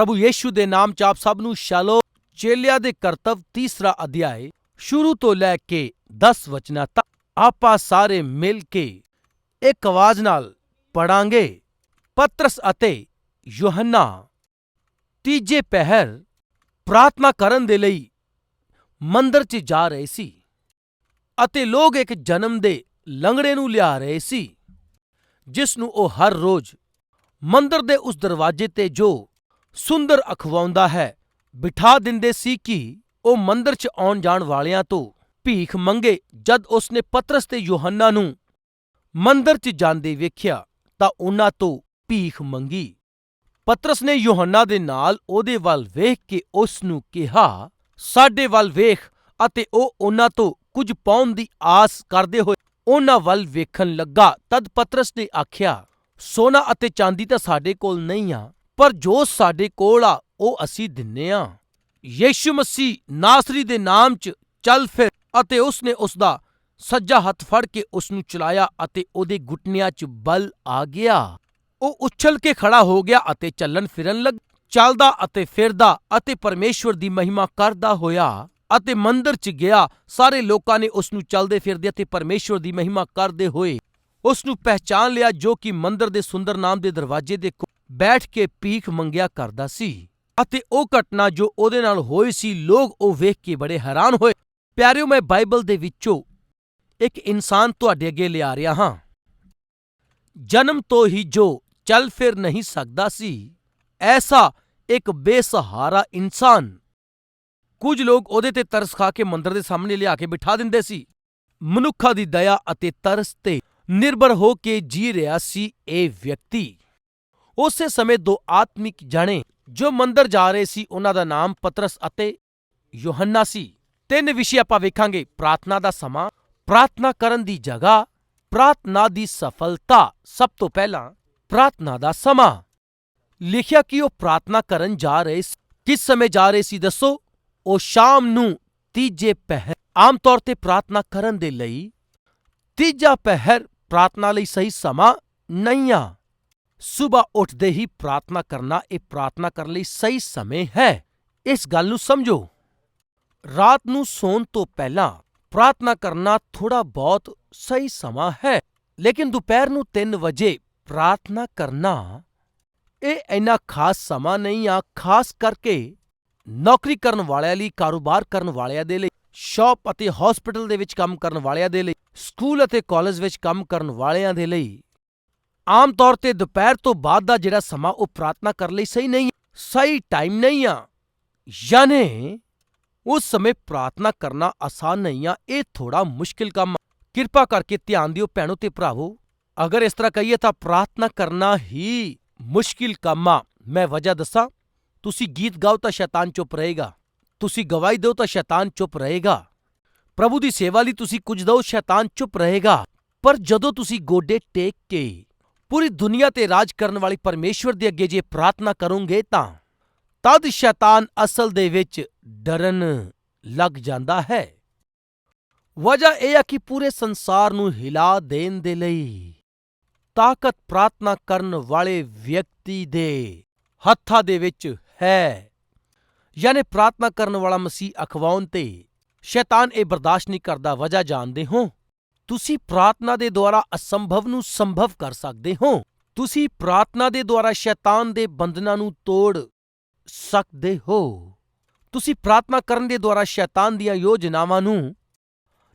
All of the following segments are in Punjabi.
ਪ੍ਰਭੂ ਯੇਸ਼ੂ ਦੇ ਨਾਮ ਚ ਆਪ ਸਭ ਨੂੰ ਸ਼ਾਲੋ ਚੇਲਿਆਂ ਦੇ ਕਰਤੱਵ ਤੀਸਰਾ ਅਧਿਆਇ ਸ਼ੁਰੂ ਤੋਂ ਲੈ ਕੇ 10 ਵਚਨਾਂ ਤੱਕ ਆਪਾਂ ਸਾਰੇ ਮਿਲ ਕੇ ਇੱਕ ਆਵਾਜ਼ ਨਾਲ ਪੜਾਂਗੇ ਪਤਰਸ ਅਤੇ ਯੋਹੰਨਾ, ਤੀਜੇ ਪਹਿਰ ਪ੍ਰਾਰਥਨਾ ਕਰਨ ਦੇ ਲਈ ਮੰਦਰ 'ਚ ਜਾ ਰਹੇ ਸੀ ਅਤੇ ਲੋਕ ਇੱਕ ਜਨਮ ਦੇ ਲੰਗੜੇ ਨੂੰ ਲਿਆ ਰਹੇ ਸੀ ਜਿਸ ਨੂੰ ਉਹ ਹਰ ਰੋਜ਼ ਮੰਦਰ ਦੇ ਉਸ ਦਰਵਾਜ਼ੇ ਤੇ ਜੋ ਸੁੰਦਰ ਅਖਵਾਉਂਦਾ ਹੈ। ਬਿਠਾ ਦਿੰਦੇ ਸੀ ਕਿ ਉਹ ਮੰਦਰ 'ਚ ਆਉਣ ਜਾਣ ਵਾਲਿਆਂ ਤੋਂ ਭੀਖ ਮੰਗੇ, ਜਦ ਉਸਨੇ ਪਤਰਸ ਤੇ ਯੋਹੰਨਾ ਨੂੰ ਮੰਦਰ 'ਚ ਜਾਂਦੇ ਵੇਖਿਆ ਤਾਂ ਉਹਨਾਂ ਤੋਂ ਭੀਖ ਮੰਗੀ। ਪਤਰਸ ਨੇ ਯੋਹੰਨਾ ਦੇ ਨਾਲ ਉਹਦੇ ਵੱਲ ਵੇਖ ਕੇ ਉਸ ਨੂੰ ਕਿਹਾ, ਸਾਡੇ ਵੱਲ ਵੇਖ ਅਤੇ ਉਹ ਉਹਨਾਂ ਤੋਂ ਕੁਝ ਪਾਉਣ ਦੀ ਆਸ ਕਰਦੇ ਹੋਏ ਉਹਨਾਂ ਵੱਲ ਵੇਖਣ ਲੱਗਾ। ਤਦ ਪਤਰਸ ਨੇ ਆਖਿਆ, ਸੋਨਾ ਅਤੇ ਚਾਂਦੀ ਤਾਂ ਸਾਡੇ ਕੋਲ ਨਹੀਂ ਆ। ਪਰ ਜੋ ਸਾਡੇ ਕੋਲ ਆ, ਉਹ ਅਸੀਂ ਦਿੰਨੇ ਆ। ਯੀਸ਼ੂ ਮਸੀਹ ਨਾਸਰੀ ਦੇ ਨਾਮ 'ਚ ਚੱਲ ਫਿਰ ਅਤੇ ਉਸ ਨੇ ਉਸ ਦਾ ਸੱਜਾ ਹੱਥ ਫੜ ਕੇ ਉਸ ਨੂੰ ਚਲਾਇਆ ਅਤੇ ਉਹਦੇ ਘੁਟਨਿਆਂ 'ਚ ਬਲ ਆ ਗਿਆ। ਉਹ ਉੱਛਲ ਕੇ ਖੜਾ ਹੋ ਗਿਆ ਅਤੇ ਚੱਲਣ ਫਿਰਨ ਲੱਗ, ਚੱਲਦਾ ਅਤੇ ਫਿਰਦਾ ਅਤੇ ਪਰਮੇਸ਼ਵਰ ਦੀ ਮਹਿਮਾ ਕਰਦਾ ਹੋਇਆ ਅਤੇ ਮੰਦਰ 'ਚ ਗਿਆ। ਸਾਰੇ ਲੋਕਾਂ ਨੇ ਉਸ ਨੂੰ ਚੱਲਦੇ ਫਿਰਦੇ ਅਤੇ ਪਰਮੇਸ਼ਵਰ ਦੀ ਮਹਿਮਾ ਕਰਦੇ ਹੋਏ ਉਸ ਨੂੰ ਪਹਿਚਾਨ ਲਿਆ ਜੋ ਕਿ ਮੰਦਰ ਦੇ ਸੁੰਦਰ ਨਾਮ ਦੇ ਦਰਵਾਜ਼ੇ ਦੇ ਬੈਠ ਕੇ ਭੀਖ ਮੰਗਿਆ ਕਰਦਾ ਸੀ ਅਤੇ ਉਹ ਘਟਨਾ ਜੋ ਉਹਦੇ ਨਾਲ ਹੋਈ ਸੀ, ਲੋਕ ਉਹ ਵੇਖ ਕੇ ਬੜੇ ਹੈਰਾਨ ਹੋਏ। ਪਿਆਰਿਓ, ਮੈਂ ਬਾਈਬਲ ਦੇ ਵਿੱਚੋਂ ਇੱਕ ਇਨਸਾਨ ਤੁਹਾਡੇ ਅੱਗੇ ਲਿਆ ਰਿਹਾ ਹਾਂ। ਜਨਮ ਤੋਂ ਹੀ ਜੋ ਚੱਲ ਫਿਰ ਨਹੀਂ ਸਕਦਾ ਸੀ, ਐਸਾ ਇੱਕ ਬੇਸਹਾਰਾ ਇਨਸਾਨ। ਕੁਝ ਲੋਕ ਉਹਦੇ ਤੇ ਤਰਸ ਖਾ ਕੇ ਮੰਦਰ ਦੇ ਸਾਹਮਣੇ ਲਿਆ ਕੇ ਬਿਠਾ ਦਿੰਦੇ ਸੀ। ਮਨੁੱਖਾਂ ਦੀ ਦਇਆ ਅਤੇ ਤਰਸ ਤੇ ਨਿਰਭਰ ਹੋ ਕੇ ਜੀ ਰਿਹਾ ਸੀ ਇਹ ਵਿਅਕਤੀ। ਉਸੇ ਸਮੇਂ ਦੋ ਆਤਮਿਕ ਜਾਣੇ ਜੋ ਮੰਦਰ ਜਾ ਰਹੇ ਸੀ, ਉਹਨਾਂ ਦਾ ਨਾਮ ਪਤਰਸ ਅਤੇ ਯੋਹੰਨਾ ਸੀ। ਤਿੰਨ ਵਿਸ਼ੇ ਆਪਾਂ ਵੇਖਾਂਗੇ, ਪ੍ਰਾਰਥਨਾ ਦਾ ਸਮਾਂ, ਪ੍ਰਾਰਥਨਾ ਕਰਨ ਦੀ ਜਗ੍ਹਾ, ਪ੍ਰਾਰਥਨਾ ਦੀ ਸਫਲਤਾ। ਸਭ ਤੋਂ ਪਹਿਲਾਂ ਪ੍ਰਾਰਥਨਾ ਦਾ ਸਮਾਂ। ਲਿਖਿਆ ਕਿ ਉਹ ਪ੍ਰਾਰਥਨਾ ਕਰਨ ਜਾ ਰਹੇ ਸੀ। ਕਿਸ ਸਮੇਂ ਜਾ ਰਹੇ ਸੀ ਦੱਸੋ? ਉਹ ਸ਼ਾਮ ਨੂੰ ਤੀਜੇ ਪਹਿਰ, ਆਮ ਤੌਰ ਤੇ ਪ੍ਰਾਰਥਨਾ ਕਰਨ ਦੇ ਲਈ ਤੀਜਾ ਪਹਿਰ ਪ੍ਰਾਰਥਨਾ ਲਈ ਸਹੀ ਸਮਾਂ ਨਹੀਂ ਆ ਸਵੇਰ ਉੱਠਦੇ ਹੀ ਪ੍ਰਾਰਥਨਾ ਕਰਨਾ, ਇਹ ਪ੍ਰਾਰਥਨਾ ਕਰਨ ਲਈ ਸਹੀ ਸਮੇਂ ਹੈ। ਇਸ ਗੱਲ ਨੂੰ ਸਮਝੋ। ਰਾਤ ਨੂੰ ਸੌਣ ਤੋਂ ਪਹਿਲਾਂ ਪ੍ਰਾਰਥਨਾ ਕਰਨਾ ਥੋੜਾ ਬਹੁਤ ਸਹੀ ਸਮਾਂ ਹੈ, ਲੇਕਿਨ ਦੁਪਹਿਰ ਨੂੰ 3 ਵਜੇ ਪ੍ਰਾਰਥਨਾ ਕਰਨਾ, ਇਹ ਇੰਨਾ ਖਾਸ ਸਮਾਂ ਨਹੀਂ ਆ, ਖਾਸ ਕਰਕੇ ਨੌਕਰੀ ਕਰਨ ਵਾਲਿਆਂ ਲਈ, ਕਾਰੋਬਾਰ ਕਰਨ ਵਾਲਿਆਂ ਦੇ ਲਈ, ਸ਼ਾਪ ਅਤੇ ਹਸਪੀਟਲ ਦੇ ਵਿੱਚ ਕੰਮ ਕਰਨ ਵਾਲਿਆਂ ਦੇ ਲਈ, ਸਕੂਲ ਅਤੇ ਕਾਲਜ ਵਿੱਚ ਕੰਮ ਕਰਨ ਵਾਲਿਆਂ ਦੇ ਲਈ। ਆਮ ਤੌਰ ਤੇ ਦੁਪਹਿਰ ਤੋਂ ਬਾਅਦ ਦਾ ਜਿਹੜਾ ਸਮਾਂ ਉਹ ਪ੍ਰਾਰਥਨਾ ਕਰਨ ਲਈ ਸਹੀ ਨਹੀਂ, ਸਹੀ ਟਾਈਮ ਨਹੀਂ ਆ। ਯਾਨੀ ਉਸ ਸਮੇਂ ਪ੍ਰਾਰਥਨਾ ਕਰਨਾ ਆਸਾਨ ਨਹੀਂ ਆ, ਇਹ ਥੋੜਾ ਮੁਸ਼ਕਿਲ ਕੰਮ ਕਿਰਪਾ ਕਰਕੇ ਧਿਆਨ ਦਿਓ ਭੈਣੋ ਤੇ ਭਰਾਵੋ, ਅਗਰ ਇਸ ਤਰ੍ਹਾਂ ਕਹੀਏ ਤਾਂ ਪ੍ਰਾਰਥਨਾ ਕਰਨਾ ਹੀ ਮੁਸ਼ਕਿਲ ਕੰਮ ਆ। ਮੈਂ ਵਜ੍ਹਾ ਦੱਸਾਂ, ਤੁਸੀਂ ਗੀਤ ਗਾਓ ਤਾਂ ਸ਼ੈਤਾਨ ਚੁੱਪ ਰਹੇਗਾ, ਤੁਸੀਂ ਗਵਾਹੀ ਦਿਓ ਤਾਂ ਸ਼ੈਤਾਨ ਚੁੱਪ ਰਹੇਗਾ। ਪ੍ਰਭੂ ਦੀ ਸੇਵਾ ਲਈ ਤੁਸੀਂ ਕੁਝ ਦਿਓ, ਸ਼ੈਤਾਨ ਚੁੱਪ ਰਹੇਗਾ। ਪਰ ਜਦੋਂ ਤੁਸੀਂ ਗੋਡੇ ਟੇਕ ਕੇ ਪੂਰੀ ਦੁਨੀਆ ਤੇ ਰਾਜ ਕਰਨ ਵਾਲੀ ਪਰਮੇਸ਼ਵਰ ਦੇ ਅੱਗੇ ਜੇ ਪ੍ਰਾਰਥਨਾ ਕਰੋਗੇ ਤਾਂ ਤਦ ਸ਼ੈਤਾਨ ਅਸਲ ਦੇ ਵਿੱਚ ਡਰਨ ਲੱਗ ਜਾਂਦਾ ਹੈ। ਵਜ੍ਹਾ ਇਹ ਹੈ ਕਿ ਪੂਰੇ ਸੰਸਾਰ ਨੂੰ ਹਿਲਾ ਦੇਣ ਦੇ ਲਈ ਤਾਕਤ ਪ੍ਰਾਰਥਨਾ ਕਰਨ ਵਾਲੇ ਵਿਅਕਤੀ ਦੇ ਹੱਥਾਂ ਦੇ ਵਿੱਚ ਹੈ। ਯਾਨੀ ਪ੍ਰਾਰਥਨਾ ਕਰਨ ਵਾਲਾ ਮਸੀਹ ਅਖਵਾਉਣ ਤੇ ਸ਼ੈਤਾਨ ਇਹ ਬਰਦਾਸ਼ਤ ਨਹੀਂ ਕਰਦਾ, ਵਜ੍ਹਾ ਜਾਣਦੇ ਹੋ। ਤੁਸੀਂ ਪ੍ਰਾਰਥਨਾ ਦੇ ਦੁਆਰਾ ਅਸੰਭਵ ਨੂੰ ਸੰਭਵ ਕਰ ਸਕਦੇ ਹੋ। ਤੁਸੀਂ ਪ੍ਰਾਰਥਨਾ ਦੇ ਦੁਆਰਾ ਸ਼ੈਤਾਨ ਦੇ ਬੰਧਨਾਂ ਨੂੰ ਤੋੜ ਸਕਦੇ ਹੋ। ਤੁਸੀਂ ਪ੍ਰਾਰਥਨਾ ਕਰਨ ਦੇ ਦੁਆਰਾ ਸ਼ੈਤਾਨ ਦੀਆਂ ਯੋਜਨਾਵਾਂ ਨੂੰ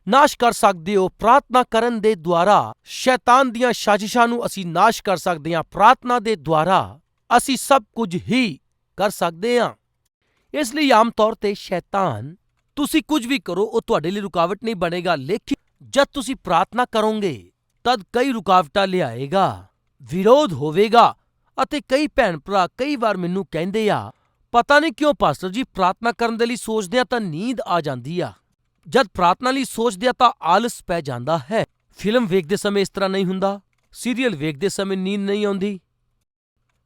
ਨਾਸ਼ ਕਰ ਸਕਦੇ ਹੋ। ਪ੍ਰਾਰਥਨਾ ਕਰਨ ਦੇ ਦੁਆਰਾ ਸ਼ੈਤਾਨ ਦੀਆਂ ਸਾਜ਼ਿਸ਼ਾਂ ਨੂੰ ਅਸੀਂ ਨਾਸ਼ ਕਰ ਸਕਦੇ ਹਾਂ। ਪ੍ਰਾਰਥਨਾ ਦੇ ਦੁਆਰਾ ਅਸੀਂ ਸਭ ਕੁਝ ਹੀ ਕਰ ਸਕਦੇ ਹਾਂ। ਇਸ ਲਈ ਆਮ ਤੌਰ ਤੇ ਸ਼ੈਤਾਨ, ਤੁਸੀਂ ਕੁਝ ਵੀ ਕਰੋ, ਉਹ ਤੁਹਾਡੇ ਲਈ ਰੁਕਾਵਟ ਨਹੀਂ ਬਣੇਗਾ। ਲੇਕਿਨ ਜਦ ਤੁਸੀਂ ਪ੍ਰਾਰਥਨਾ ਕਰੋਗੇ, ਤਦ ਕਈ ਰੁਕਾਵਟਾਂ ਲਿਆਏਗਾ, ਵਿਰੋਧ ਹੋਵੇਗਾ ਅਤੇ ਕਈ ਭੈਣ ਭਰਾ ਕਈ ਵਾਰ ਮੈਨੂੰ ਕਹਿੰਦੇ ਆ, ਪਤਾ ਨਹੀਂ ਕਿਉਂ ਪਾਸਟਰ ਜੀ, ਪ੍ਰਾਰਥਨਾ ਕਰਨ ਦੇ ਲਈ ਸੋਚਦੇ ਆ ਤਾਂ ਨੀਂਦ ਆ ਜਾਂਦੀ ਆ। ਜਦ ਪ੍ਰਾਰਥਨਾ ਲਈ ਸੋਚਦੇ ਆ ਤਾਂ ਆਲਸ ਪੈ ਜਾਂਦਾ ਹੈ। ਫਿਲਮ ਵੇਖਦੇ ਸਮੇਂ ਇਸ ਤਰ੍ਹਾਂ ਨਹੀਂ ਹੁੰਦਾ। ਸੀਰੀਅਲ ਵੇਖਦੇ ਸਮੇਂ ਨੀਂਦ ਨਹੀਂ ਆਉਂਦੀ।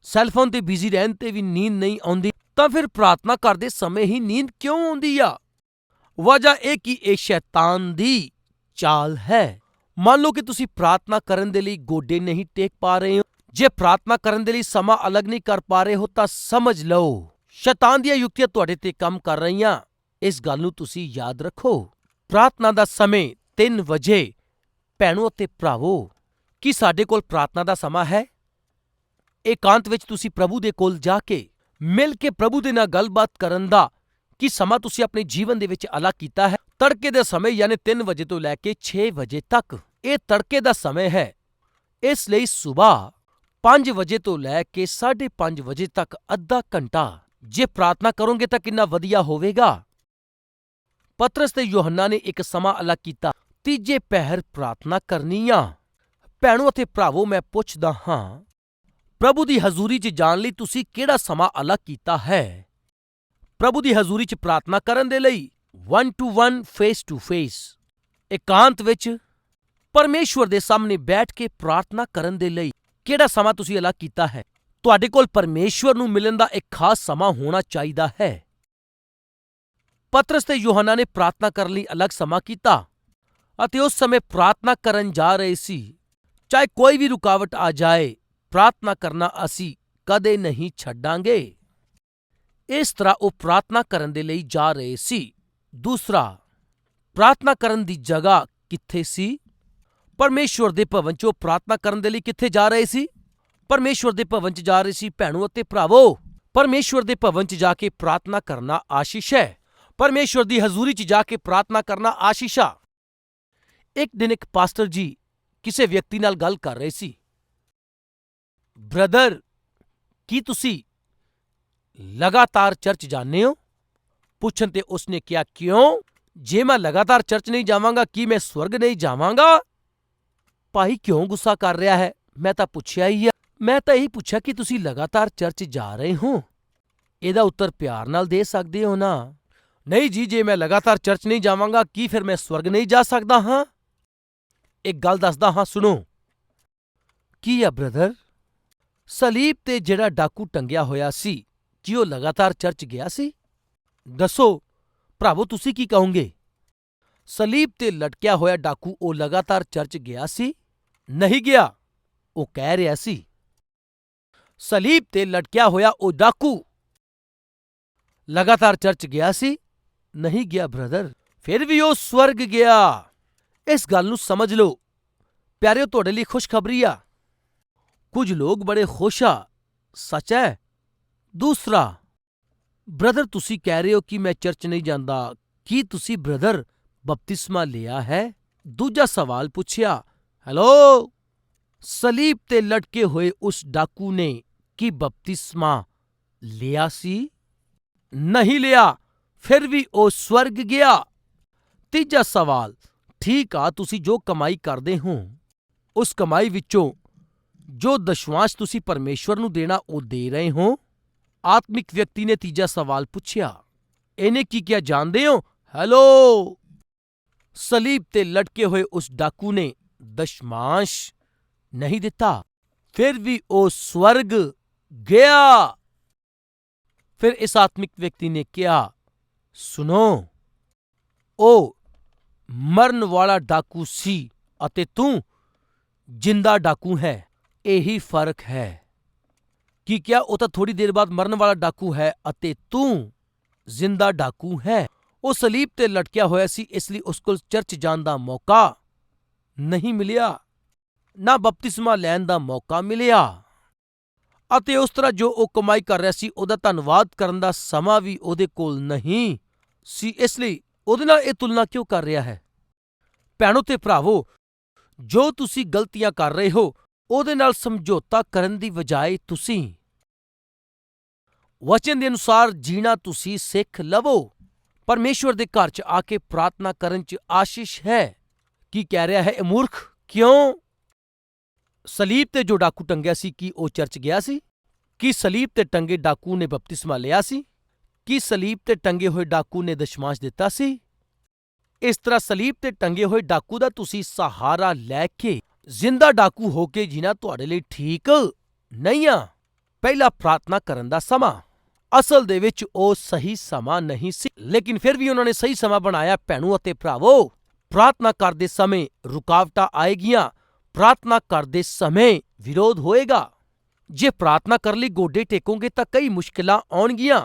ਸੈੱਲਫੋਨ ਤੇ ਬਿਜ਼ੀ ਰਹਿਣ ਤੇ ਵੀ ਨੀਂਦ ਨਹੀਂ ਆਉਂਦੀ। ਤਾਂ ਫਿਰ ਪ੍ਰਾਰਥਨਾ ਕਰਦੇ ਸਮੇਂ ਹੀ ਨੀਂਦ ਕਿਉਂ ਆਉਂਦੀ ਆ? ਵਜ੍ਹਾ ਇਹ ਕਿ ਇਹ ਸ਼ੈਤਾਨ ਦੀ ਚਾਲ ਹੈ। ਮੰਨ ਲਓ ਕਿ ਤੁਸੀਂ ਪ੍ਰਾਰਥਨਾ ਕਰਨ ਦੇ ਲਈ ਗੋਡੇ ਨਹੀਂ ਟੇਕ ਪਾ ਰਹੇ ਹੋ। ਜੇ ਪ੍ਰਾਰਥਨਾ ਕਰਨ ਦੇ ਲਈ ਸਮਾਂ ਅਲੱਗ ਨਹੀਂ ਕਰ ਪਾ ਰਹੇ ਹੋ ਤਾਂ ਸਮਝ ਲਓ, ਸ਼ੈਤਾਨ ਦੀਆਂ ਯੁਕਤੀਆਂ ਤੁਹਾਡੇ ਤੇ ਕੰਮ ਕਰ ਰਹੀਆਂ। ਇਸ ਗੱਲ ਨੂੰ ਤੁਸੀਂ ਯਾਦ ਰੱਖੋ। ਪ੍ਰਾਰਥਨਾ ਦਾ ਸਮੇਂ 3 ਵਜੇ। ਭੈਣੋ ਅਤੇ ਭਰਾਵੋ, ਕੀ ਸਾਡੇ ਕੋਲ ਪ੍ਰਾਰਥਨਾ ਦਾ ਸਮਾਂ ਹੈ? ਇਕਾਂਤ ਵਿੱਚ ਤੁਸੀਂ ਪ੍ਰਭੂ ਦੇ ਕੋਲ ਜਾ ਕੇ ਮਿਲ ਕੇ ਪ੍ਰਭੂ ਦੇ ਨਾਲ ਗੱਲਬਾਤ ਕਰਨ ਦਾ ਕੀ ਸਮਾਂ ਤੁਸੀਂ ਆਪਣੇ ਜੀਵਨ ਦੇ ਵਿੱਚ ਅਲੱਗ ਕੀਤਾ ਹੈ? ਤੜਕੇ ਦੇ ਸਮੇਂ ਯਾਨੀ 3 ਵਜੇ ਤੋਂ ਲੈ ਕੇ 6 ਵਜੇ ਤੱਕ ਇਹ ਤੜਕੇ ਦਾ ਸਮੇਂ ਹੈ। ਇਸ ਲਈ ਸੁਬਾਹ 5 ਵਜੇ ਤੋਂ ਲੈ ਕੇ 5:30 ਵਜੇ ਤੱਕ ਅੱਧਾ ਘੰਟਾ ਜੇ ਪ੍ਰਾਰਥਨਾ ਕਰੋਗੇ ਤਾਂ ਕਿੰਨਾ ਵਧੀਆ ਹੋਵੇਗਾ। ਪਤਰਸ ਤੇ ਯੋਹੰਨਾ ਨੇ ਇੱਕ ਸਮਾਂ ਅਲੱਗ ਕੀਤਾ। ਤੀਜੇ ਪਹਿਰ ਪ੍ਰਾਰਥਨਾ ਕਰਨੀ ਆ। ਭੈਣੋ ਅਤੇ ਭਰਾਵੋ, ਮੈਂ ਪੁੱਛਦਾ ਹਾਂ, ਪ੍ਰਭੂ ਦੀ ਹਜ਼ੂਰੀ 'ਚ ਜਾਣ ਲਈ ਤੁਸੀਂ ਕਿਹੜਾ ਸਮਾਂ ਅਲੱਗ ਕੀਤਾ ਹੈ? ਪ੍ਰਭੂ ਦੀ ਹਜ਼ੂਰੀ 'ਚ ਪ੍ਰਾਰਥਨਾ ਕਰਨ ਦੇ ਲਈ one to one face to face ਇਕਾਂਤ ਵਿੱਚ ਪਰਮੇਸ਼ਵਰ ਦੇ ਸਾਹਮਣੇ ਬੈਠ ਕੇ ਪ੍ਰਾਰਥਨਾ ਕਰਨ ਦੇ ਲਈ ਕਿਹੜਾ ਸਮਾਂ ਤੁਸੀਂ ਅਲੱਗ ਕੀਤਾ ਹੈ? ਤੁਹਾਡੇ ਕੋਲ ਪਰਮੇਸ਼ਵਰ ਨੂੰ ਮਿਲਣ ਦਾ ਇੱਕ ਖਾਸ ਸਮਾਂ ਹੋਣਾ ਚਾਹੀਦਾ ਹੈ। ਪਤਰਸ ਤੇ ਯੋਹਨਾ ਨੇ ਪ੍ਰਾਰਥਨਾ ਕਰਨ ਲਈ ਅਲੱਗ ਸਮਾਂ ਕੀਤਾ ਅਤੇ ਉਸ ਸਮੇਂ ਪ੍ਰਾਰਥਨਾ ਕਰਨ ਜਾ ਰਹੇ ਸੀ। ਚਾਹੇ ਕੋਈ ਵੀ ਰੁਕਾਵਟ ਆ ਜਾਏ, ਪ੍ਰਾਰਥਨਾ ਕਰਨਾ ਅਸੀਂ ਕਦੇ ਨਹੀਂ ਛੱਡਾਂਗੇ। ਇਸ ਤਰ੍ਹਾਂ ਉਹ ਪ੍ਰਾਰਥਨਾ ਕਰਨ ਦੇ ਲਈ ਜਾ ਰਹੇ ਸੀ। ਦੂਸਰਾ, ਪ੍ਰਾਰਥਨਾ ਕਰਨ ਦੀ ਜਗ੍ਹਾ ਕਿੱਥੇ ਸੀ? ਪਰਮੇਸ਼ਵਰ ਦੇ ਭਵਨ 'ਚ ਉਹ ਪ੍ਰਾਰਥਨਾ ਕਰਨ ਦੇ ਲਈ ਕਿੱਥੇ ਜਾ ਰਹੇ ਸੀ? ਪਰਮੇਸ਼ਵਰ ਦੇ ਭਵਨ 'ਚ ਜਾ ਰਹੇ ਸੀ ਭੈਣੋ ਅਤੇ ਭਰਾਵੋ। ਪਰਮੇਸ਼ਵਰ ਦੇ ਭਵਨ 'ਚ ਜਾ ਕੇ ਪ੍ਰਾਰਥਨਾ ਕਰਨਾ ਆਸ਼ੀਸ਼ ਹੈ। ਪਰਮੇਸ਼ਵਰ ਦੀ ਹਜ਼ੂਰੀ 'ਚ ਜਾ ਕੇ ਪ੍ਰਾਰਥਨਾ ਕਰਨਾ ਆਸ਼ੀਸ਼ ਆ। ਇੱਕ ਦਿਨ ਇੱਕ ਪਾਸਟਰ ਜੀ ਕਿਸੇ ਵਿਅਕਤੀ ਨਾਲ ਗੱਲ ਕਰ ਰਹੇ ਸੀ। ਬ੍ਰਦਰ, ਕੀ ਤੁਸੀਂ ਲਗਾਤਾਰ ਚਰਚ ਜਾਂਦੇ ਹੋ? ਪੁੱਛਣ ਤੇ ਉਸਨੇ ਕਿਹਾ, ਕਿਉਂ? ਜੇ ਮੈਂ ਲਗਾਤਾਰ ਚਰਚ ਨਹੀਂ ਜਾਵਾਂਗਾ, ਕੀ ਮੈਂ ਸਵਰਗ ਨਹੀਂ ਜਾਵਾਂਗਾ? ਭਾਈ, ਕਿਉਂ ਗੁੱਸਾ ਕਰ ਰਿਹਾ ਹੈ? ਮੈਂ ਤਾਂ ਪੁੱਛਿਆ ਹੀ ਆ। ਮੈਂ ਤਾਂ ਇਹੀ ਪੁੱਛਿਆ ਕਿ ਤੁਸੀਂ ਲਗਾਤਾਰ ਚਰਚ ਜਾ ਰਹੇ ਹੋ। ਇਹਦਾ ਉੱਤਰ ਪਿਆਰ ਨਾਲ ਦੇ ਸਕਦੇ ਹੋ ਨਾ? ਨਹੀਂ ਜੀ, ਜੇ ਮੈਂ ਲਗਾਤਾਰ ਚਰਚ ਨਹੀਂ ਜਾਵਾਂਗਾ, ਕੀ ਫਿਰ ਮੈਂ ਸਵਰਗ ਨਹੀਂ ਜਾ ਸਕਦਾ, ਹਾਂ? ਇੱਕ ਗੱਲ ਦੱਸਦਾ ਹਾਂ, ਸੁਣੋ। ਕੀ ਆ, ਬ੍ਰਦਰ? ਸਲੀਬ ਤੇ ਜਿਹੜਾ ਡਾਕੂ ਟੰਗਿਆ ਹੋਇਆ ਸੀ, ਕੀ ਉਹ ਲਗਾਤਾਰ ਚਰਚ ਗਿਆ ਸੀ? ਦੱਸੋ, ਭਰਾਵੋ, ਤੁਸੀਂ ਕੀ ਕਹੋਗੇ? ਸਲੀਬ ਤੇ ਲਟਕਿਆ ਹੋਇਆ ਡਾਕੂ ਉਹ ਲਗਾਤਾਰ ਚਰਚ ਗਿਆ ਸੀ? ਨਹੀਂ ਗਿਆ, ਉਹ ਕਹਿ ਰਿਹਾ ਸੀ। ਸਲੀਬ ਤੇ ਲਟਕਿਆ ਹੋਇਆ ਉਹ ਡਾਕੂ ਲਗਾਤਾਰ ਚਰਚ ਗਿਆ ਸੀ? ਨਹੀਂ ਗਿਆ, ਬ੍ਰਦਰ। ਫਿਰ ਵੀ ਉਹ ਸਵਰਗ ਗਿਆ। ਇਸ ਗੱਲ ਨੂੰ ਸਮਝ ਲਓ। ਪਿਆਰਿਓ, ਤੁਹਾਡੇ ਲਈ ਖੁਸ਼ਖਬਰੀ ਆ। ਕੁਝ ਲੋਕ ਬੜੇ ਖੁਸ਼ ਆ। ਸੱਚ ਹੈ। ਦੂਸਰਾ ਬ੍ਰਦਰ, ਤੁਸੀਂ ਕਹਿ ਰਹੇ ਹੋ ਕਿ ਮੈਂ ਚਰਚ ਨਹੀਂ ਜਾਂਦਾ। ਕੀ ਤੁਸੀਂ ਬ੍ਰਦਰ ਬਪਤਿਸਮਾ ਲਿਆ ਹੈ? ਦੂਜਾ ਸਵਾਲ ਪੁੱਛਿਆ, ਹੈਲੋ? ਸਲੀਬ ਤੇ ਲਟਕੇ ਹੋਏ ਉਸ ਡਾਕੂ ਨੇ ਕੀ ਬਪਤਿਸਮਾ ਲਿਆ ਸੀ? ਨਹੀਂ ਲਿਆ, ਫਿਰ ਵੀ ਉਹ ਸਵਰਗ ਗਿਆ। ਤੀਜਾ ਸਵਾਲ, ਠੀਕ ਆ, ਤੁਸੀਂ ਜੋ ਕਮਾਈ ਕਰਦੇ ਹੋ, ਉਸ ਕਮਾਈ ਵਿੱਚੋਂ ਜੋ ਦਸ਼ਵਾਂਸ਼ ਤੁਸੀਂ ਪਰਮੇਸ਼ਵਰ ਨੂੰ ਦੇਣਾ ਉਹ ਦੇ ਰਹੇ ਹੋ? ਆਤਮਿਕ ਵਿਅਕਤੀ ਨੇ ਤੀਜਾ ਸਵਾਲ ਪੁੱਛਿਆ। ਇਹਨੇ ਕੀ ਕਿਹਾ ਜਾਣਦੇ ਹੋ? ਹੈਲੋ। ਸਲੀਬ ਤੇ ਲਟਕੇ ਹੋਏ ਉਸ ਡਾਕੂ ਨੇ ਦਸ਼ਮਾਂਸ਼ ਨਹੀਂ ਦਿੱਤਾ। ਫਿਰ ਵੀ ਉਹ ਸਵਰਗ ਗਿਆ। ਫਿਰ ਇਸ ਆਤਮਿਕ ਵਿਅਕਤੀ ਨੇ ਕਿਹਾ, ਸੁਣੋ, ਉਹ ਮਰਨ ਵਾਲਾ ਡਾਕੂ ਸੀ ਅਤੇ ਤੂੰ ਜਿੰਦਾ ਡਾਕੂ ਹੈ। ਇਹੀ ਫ਼ਰਕ ਹੈ। ਕੀ ਕਿਹਾ ਉਹ ਤਾਂ ਥੋੜੀ ਦੇਰ ਬਾਅਦ ਮਰਨ ਵਾਲਾ ਡਾਕੂ ਹੈ ਅਤੇ ਤੂੰ ਜ਼ਿੰਦਾ ਡਾਕੂ ਹੈ। ਉਹ ਸਲੀਬ ਤੇ ਲਟਕਿਆ ਹੋਇਆ ਸੀ, ਇਸ ਲਈ ਉਸ ਕੋਲ ਚਰਚ ਜਾਣ ਦਾ ਮੌਕਾ ਨਹੀਂ ਮਿਲਿਆ। ਨਾ ਬਪਤਿਸਮਾ ਲੈਣ ਦਾ ਮੌਕਾ ਮਿਲਿਆ। ਅਤੇ ਉਸ ਤਰ੍ਹਾਂ ਜੋ ਉਹ ਕਮਾਈ ਕਰ ਰਿਹਾ ਸੀ, ਉਹਦਾ ਧੰਨਵਾਦ ਕਰਨ ਦਾ ਸਮਾਂ ਵੀ ਉਹਦੇ ਕੋਲ ਨਹੀਂ ਸੀ, ਇਸ ਲਈ ਉਹਦੇ ਨਾਲ ਇਹ ਤੁਲਨਾ ਕਿਉਂ ਕਰ ਰਿਹਾ ਹੈ? ਭੈਣੋ ਤੇ ਭਰਾਵੋ, ਜੋ ਤੁਸੀਂ ਗਲਤੀਆਂ ਕਰ ਰਹੇ ਹੋ ਉਹਦੇ ਨਾਲ ਸਮਝੌਤਾ ਕਰਨ ਦੀ ਬਜਾਏ ਤੁਸੀਂ। ਵਚਨ ਦੇ ਅਨੁਸਾਰ ਜੀਣਾ ਤੁਸੀਂ ਸਿੱਖ ਲਵੋ। ਪਰਮੇਸ਼ਵਰ ਦੇ ਘਰ 'ਚ ਆ ਕੇ ਪ੍ਰਾਰਥਨਾ ਕਰਨ 'ਚ ਆਸ਼ੀਸ਼ ਹੈ। ਕੀ ਕਹਿ ਰਿਹਾ ਹੈ ਇਹ ਮੂਰਖ? ਕਿਉਂ? ਸਲੀਬ ਤੇ ਜੋ ਡਾਕੂ ਟੰਗਿਆ ਸੀ, ਕੀ ਉਹ ਚਰਚ ਗਿਆ ਸੀ? ਕੀ ਸਲੀਬ ਤੇ ਟੰਗੇ ਡਾਕੂ ਨੇ ਬਪਤਿਸਮਾ ਲਿਆ ਸੀ? ਕੀ ਸਲੀਬ ਤੇ ਟੰਗੇ ਹੋਏ ਡਾਕੂ ਨੇ ਦਸ਼ਮਾਸ਼ ਦਿੱਤਾ ਸੀ? ਇਸ ਤਰ੍ਹਾਂ ਸਲੀਬ ਤੇ ਟੰਗੇ ਹੋਏ ਡਾਕੂ ਦਾ ਤੁਸੀਂ ਸਹਾਰਾ ਲੈ ਕੇ ਜ਼ਿੰਦਾ ਡਾਕੂ ਹੋ ਕੇ ਜੀਣਾ ਤੁਹਾਡੇ ਲਈ ਠੀਕ ਨਹੀਂ ਆ। ਪਹਿਲਾ ਪ੍ਰਾਰਥਨਾ ਕਰਨ ਦਾ ਸਮਾਂ। ਅਸਲ ਦੇ ਵਿੱਚ ਉਹ ਸਹੀ ਸਮਾਂ ਨਹੀਂ ਸੀ, ਲੇਕਿਨ ਫਿਰ ਵੀ ਉਹਨਾਂ ਨੇ ਸਹੀ ਸਮਾਂ ਬਣਾਇਆ ਭੈਣੋ ਅਤੇ ਭਰਾਵੋ। ਪ੍ਰਾਰਥਨਾ ਕਰਦੇ ਸਮੇਂ ਰੁਕਾਵਟਾਂ ਆਏਗੀਆਂ। ਪ੍ਰਾਰਥਨਾ ਕਰਦੇ ਸਮੇਂ ਵਿਰੋਧ ਹੋਏਗਾ। ਜੇ ਪ੍ਰਾਰਥਨਾ ਕਰਨ ਲਈ ਗੋਡੇ ਟੇਕੋਗੇ ਤਾਂ ਕਈ ਮੁਸ਼ਕਿਲਾਂ ਆਉਣਗੀਆਂ।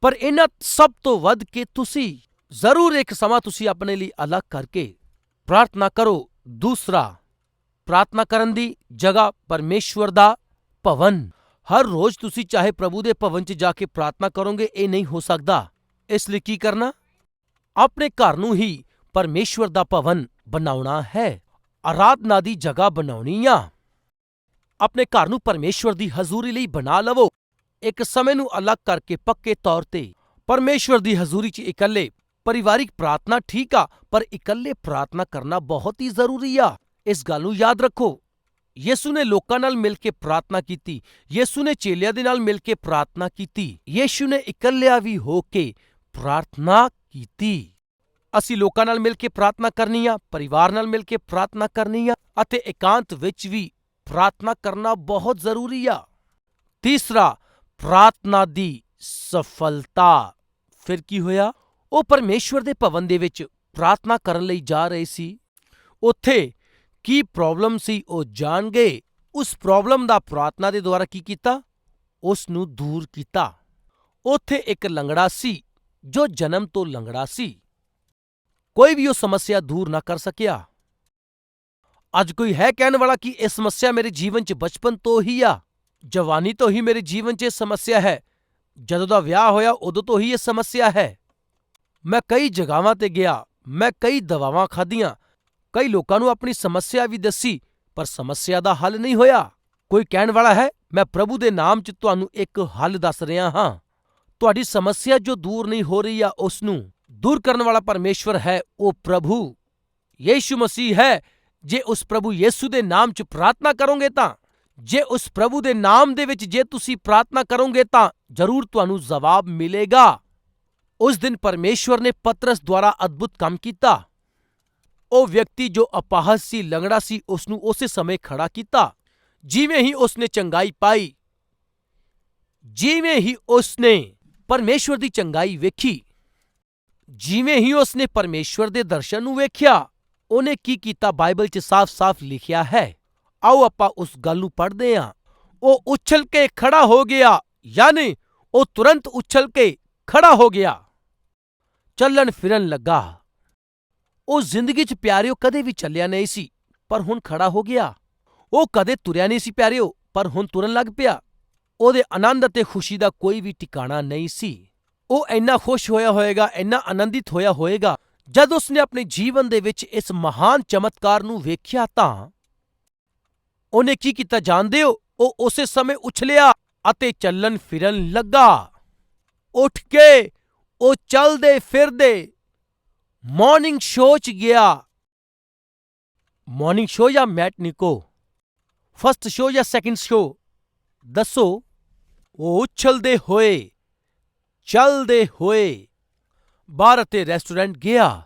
ਪਰ ਇਹਨਾਂ ਸਭ ਤੋਂ ਵੱਧ ਕੇ ਤੁਸੀਂ ਜ਼ਰੂਰ ਇੱਕ ਸਮਾਂ ਤੁਸੀਂ ਆਪਣੇ ਲਈ ਅਲੱਗ ਕਰਕੇ ਪ੍ਰਾਰਥਨਾ ਕਰੋ। ਦੂਸਰਾ ਪ੍ਰਾਰਥਨਾ ਕਰਨ ਦੀ ਜਗ੍ਹਾ ਪਰਮੇਸ਼ਵਰ ਦਾ ਭਵਨ। ਹਰ ਰੋਜ਼ ਤੁਸੀਂ ਚਾਹੇ ਪ੍ਰਭੂ ਦੇ ਭਵਨ 'ਚ ਜਾ ਕੇ ਪ੍ਰਾਰਥਨਾ ਕਰੋਗੇ, ਇਹ ਨਹੀਂ ਹੋ ਸਕਦਾ। ਇਸ ਲਈ ਕੀ ਕਰਨਾ? ਆਪਣੇ ਘਰ ਨੂੰ ਹੀ ਪਰਮੇਸ਼ਵਰ ਦਾ ਭਵਨ ਬਣਾਉਣਾ ਹੈ। ਆਰਾਧਨਾ ਦੀ ਜਗ੍ਹਾ ਬਣਾਉਣੀ ਆ। ਆਪਣੇ ਘਰ ਨੂੰ ਪਰਮੇਸ਼ਵਰ ਦੀ ਹਜ਼ੂਰੀ ਲਈ ਬਣਾ ਲਵੋ। ਇੱਕ ਸਮੇਂ ਨੂੰ ਅਲੱਗ ਕਰਕੇ ਪੱਕੇ ਤੌਰ ਤੇ ਪਰਮੇਸ਼ਵਰ ਦੀ ਹਜ਼ੂਰੀ 'ਚ ਇਕੱਲੇ ਪਰਿਵਾਰਿਕ ਪ੍ਰਾਰਥਨਾ ਠੀਕ ਆ, ਪਰ ਇਕੱਲੇ ਪ੍ਰਾਰਥਨਾ ਕਰਨਾ ਬਹੁਤ ਹੀ ਜ਼ਰੂਰੀ ਆ। ਇਸ ਗੱਲ ਨੂੰ ਯਾਦ ਰੱਖੋ। ਯਿਸੂ ਨੇ ਲੋਕਾਂ ਨਾਲ ਮਿਲ ਕੇ ਪ੍ਰਾਰਥਨਾ ਕੀਤੀ। ਯਿਸੂ ਨੇ ਚੇਲਿਆਂ ਦੇ ਨਾਲ ਮਿਲ ਕੇ ਪ੍ਰਾਰਥਨਾ ਕੀਤੀ। ਯਿਸੂ ਨੇ ਇਕੱਲਿਆ ਵੀ ਹੋ ਕੇ ਪ੍ਰਾਰਥਨਾ ਕੀਤੀ। ਅਸੀਂ ਲੋਕਾਂ ਨਾਲ ਮਿਲ ਕੇ ਪ੍ਰਾਰਥਨਾ ਕਰਨੀ ਆ, ਪਰਿਵਾਰ ਨਾਲ ਮਿਲ ਕੇ ਪ੍ਰਾਰਥਨਾ ਕਰਨੀ ਆ ਅਤੇ ਇਕਾਂਤ ਵਿੱਚ ਵੀ ਪ੍ਰਾਰਥਨਾ ਕਰਨਾ ਬਹੁਤ ਜ਼ਰੂਰੀ ਆ। ਤੀਸਰਾ, ਪ੍ਰਾਰਥਨਾ ਦੀ ਸਫਲਤਾ। ਫਿਰ ਕੀ ਹੋਇਆ? ਉਹ ਪਰਮੇਸ਼ਵਰ ਦੇ ਭਵਨ ਦੇ ਵਿੱਚ ਪ੍ਰਾਰਥਨਾ ਕਰਨ ਲਈ ਜਾ ਰਹੇ ਸੀ। ਉੱਥੇ ਕੀ ਪ੍ਰੋਬਲਮ ਸੀ ਉਹ ਜਾਣ ਗਏ? ਉਸ ਪ੍ਰੋਬਲਮ ਦਾ ਪ੍ਰਾਰਥਨਾ ਦੇ ਦੁਆਰਾ ਕੀ ਕੀਤਾ? ਉਸ ਨੂੰ ਦੂਰ ਕੀਤਾ। ਉੱਥੇ ਇੱਕ ਲੰਗੜਾ ਸੀ, ਜੋ ਜਨਮ ਤੋਂ ਲੰਗੜਾ ਸੀ। ਕੋਈ ਵੀ ਉਹ ਸਮੱਸਿਆ ਦੂਰ ਨਾ ਕਰ ਸਕਿਆ। ਅੱਜ ਕੋਈ ਹੈ ਕਹਿਣ ਵਾਲਾ ਕਿ ਇਹ ਸਮੱਸਿਆ ਮੇਰੇ ਜੀਵਨ 'ਚ ਬਚਪਨ ਤੋਂ ਹੀ ਆ? ਜਵਾਨੀ ਤੋਂ ਹੀ ਮੇਰੇ ਜੀਵਨ 'ਚ ਇਹ ਸਮੱਸਿਆ ਹੈ? ਜਦੋਂ ਦਾ ਵਿਆਹ ਹੋਇਆ, ਉਦੋਂ ਤੋਂ ਹੀ ਇਹ ਸਮੱਸਿਆ ਹੈ? ਮੈਂ ਕਈ ਜਗ੍ਹਾਵਾਂ ਤੇ ਗਿਆ, ਮੈਂ ਕਈ ਦਵਾਵਾਂ ਖਾਧੀਆਂ ਕਈ ਲੋਕਾਂ ਨੂੰ ਆਪਣੀ ਸਮੱਸਿਆ ਵੀ ਦੱਸੀ, ਪਰ ਸਮੱਸਿਆ ਦਾ ਹੱਲ ਨਹੀਂ ਹੋਇਆ। ਕੋਈ ਕਹਿਣ ਵਾਲਾ ਹੈ, ਮੈਂ ਪ੍ਰਭੂ ਦੇ ਨਾਮ 'ਚ ਤੁਹਾਨੂੰ ਇੱਕ ਹੱਲ ਦੱਸ ਰਿਹਾ ਹਾਂ। ਤੁਹਾਡੀ ਸਮੱਸਿਆ ਜੋ ਦੂਰ ਨਹੀਂ ਹੋ ਰਹੀ ਆ ਉਸ ਨੂੰ ਦੂਰ ਕਰਨ ਵਾਲਾ ਪਰਮੇਸ਼ਵਰ ਹੈ, ਉਹ ਪ੍ਰਭੂ। ਯੀਸ਼ੂ ਮਸੀਹ ਹੈ। ਜੇ ਉਸ ਪ੍ਰਭੂ ਯੇਸ਼ੂ ਦੇ ਨਾਮ 'ਚ ਪ੍ਰਾਰਥਨਾ ਕਰੋਗੇ ਤਾਂ, ਜੇ ਉਸ ਪ੍ਰਭੂ ਦੇ ਨਾਮ ਦੇ ਵਿੱਚ ਜੇ ਤੁਸੀਂ ਪ੍ਰਾਰਥਨਾ ਕਰੋਗੇ ਤਾਂ ਜ਼ਰੂਰ ਤੁਹਾਨੂੰ ਜਵਾਬ ਮਿਲੇਗਾ। ਉਸ ਦਿਨ ਪਰਮੇਸ਼ਵਰ ਨੇ ਪਤਰਸ ਦੁਆਰਾ ਅਦਭੁਤ ਕੰਮ ਕੀਤਾ। ਉਹ ਵਿਅਕਤੀ ਜੋ ਅਪਾਹਜ ਸੀ, ਲੰਗੜਾ ਸੀ ਉਸ ਨੂੰ ਉਸੇ ਸਮੇਂ ਖੜਾ ਕੀਤਾ, ਜਿਵੇਂ ਹੀ ਉਸ ਨੇ ਚੰਗਾਈ ਪਾਈ। ਜਿਵੇਂ ਹੀ ਉਸ ਨੇ ਪਰਮੇਸ਼ਵਰ ਦੀ ਚੰਗਾਈ ਵੇਖੀ, ਜਿਵੇਂ ਹੀ ਉਸ ਨੇ ਪਰਮੇਸ਼ਵਰ ਦੇ ਦਰਸ਼ਨ ਨੂੰ ਵੇਖਿਆ, ਉਹਨੇ ਕੀ ਕੀਤਾ? ਬਾਈਬਲ 'ਚ ਸਾਫ਼-ਸਾਫ਼ ਲਿਖਿਆ ਹੈ, ਆਓ ਆਪਾਂ ਉਸ ਗੱਲ ਨੂੰ ਪੜ੍ਹਦੇ ਹਾਂ। ਉਹ ਉਛਲ ਕੇ ਖੜਾ ਹੋ ਗਿਆ, ਯਾਨੀ ਉਹ ਤੁਰੰਤ ਉਛਲ ਕੇ ਖੜਾ ਹੋ ਗਿਆ। ਚੱਲਣ ਫਿਰਨ ਲੱਗਾ। ਉਹ ਜ਼ਿੰਦਗੀ 'ਚ ਪਿਆਰਿਓ ਕਦੇ ਵੀ ਚੱਲਿਆ ਨਹੀਂ ਸੀ, ਪਰ ਹੁਣ ਖੜਾ ਹੋ ਗਿਆ। ਉਹ ਕਦੇ ਤੁਰਿਆ ਨਹੀਂ ਸੀ ਪਿਆਰਿਓ, ਪਰ ਹੁਣ ਤੁਰਨ ਲੱਗ ਪਿਆ। ਉਹਦੇ ਆਨੰਦ ਅਤੇ ਖੁਸ਼ੀ ਦਾ ਕੋਈ ਵੀ ਟਿਕਾਣਾ ਨਹੀਂ ਸੀ। ਉਹ ਇੰਨਾ ਖੁਸ਼ ਹੋਇਆ ਹੋਏਗਾ, ਇੰਨਾ ਆਨੰਦਿਤ ਹੋਇਆ ਹੋਏਗਾ, ਜਦ ਉਸਨੇ ਆਪਣੇ ਜੀਵਨ ਦੇ ਵਿੱਚ ਇਸ ਮਹਾਨ ਚਮਤਕਾਰ ਨੂੰ ਵੇਖਿਆ ਤਾਂ ਉਹਨੇ ਕੀ ਕੀਤਾ ਜਾਣਦੇ ਹੋ? ਉਹ ਉਸੇ ਸਮੇਂ ਉਛਲਿਆ ਅਤੇ ਚੱਲਣ ਫਿਰਨ ਲੱਗਾ। ਉੱਠ ਕੇ ਉਹ ਚੱਲਦੇ ਫਿਰਦੇ ਮਾਰਨਿੰਗ ਸ਼ੋਅ 'ਚ ਗਿਆ। ਮਾਰਨਿੰਗ ਸ਼ੋਅ ਜਾਂ ਮੈਟਨਿਕੋ ਫਸਟ ਸ਼ੋਅ ਜਾਂ ਸੈਕਿੰਡ ਸ਼ੋਅ ਦੱਸੋ। ਉਹ ਉਛਲਦੇ ਹੋਏ, ਚੱਲਦੇ ਹੋਏ ਬਾਹਰ ਅਤੇ ਰੈਸਟੋਰੈਂਟ ਗਿਆ।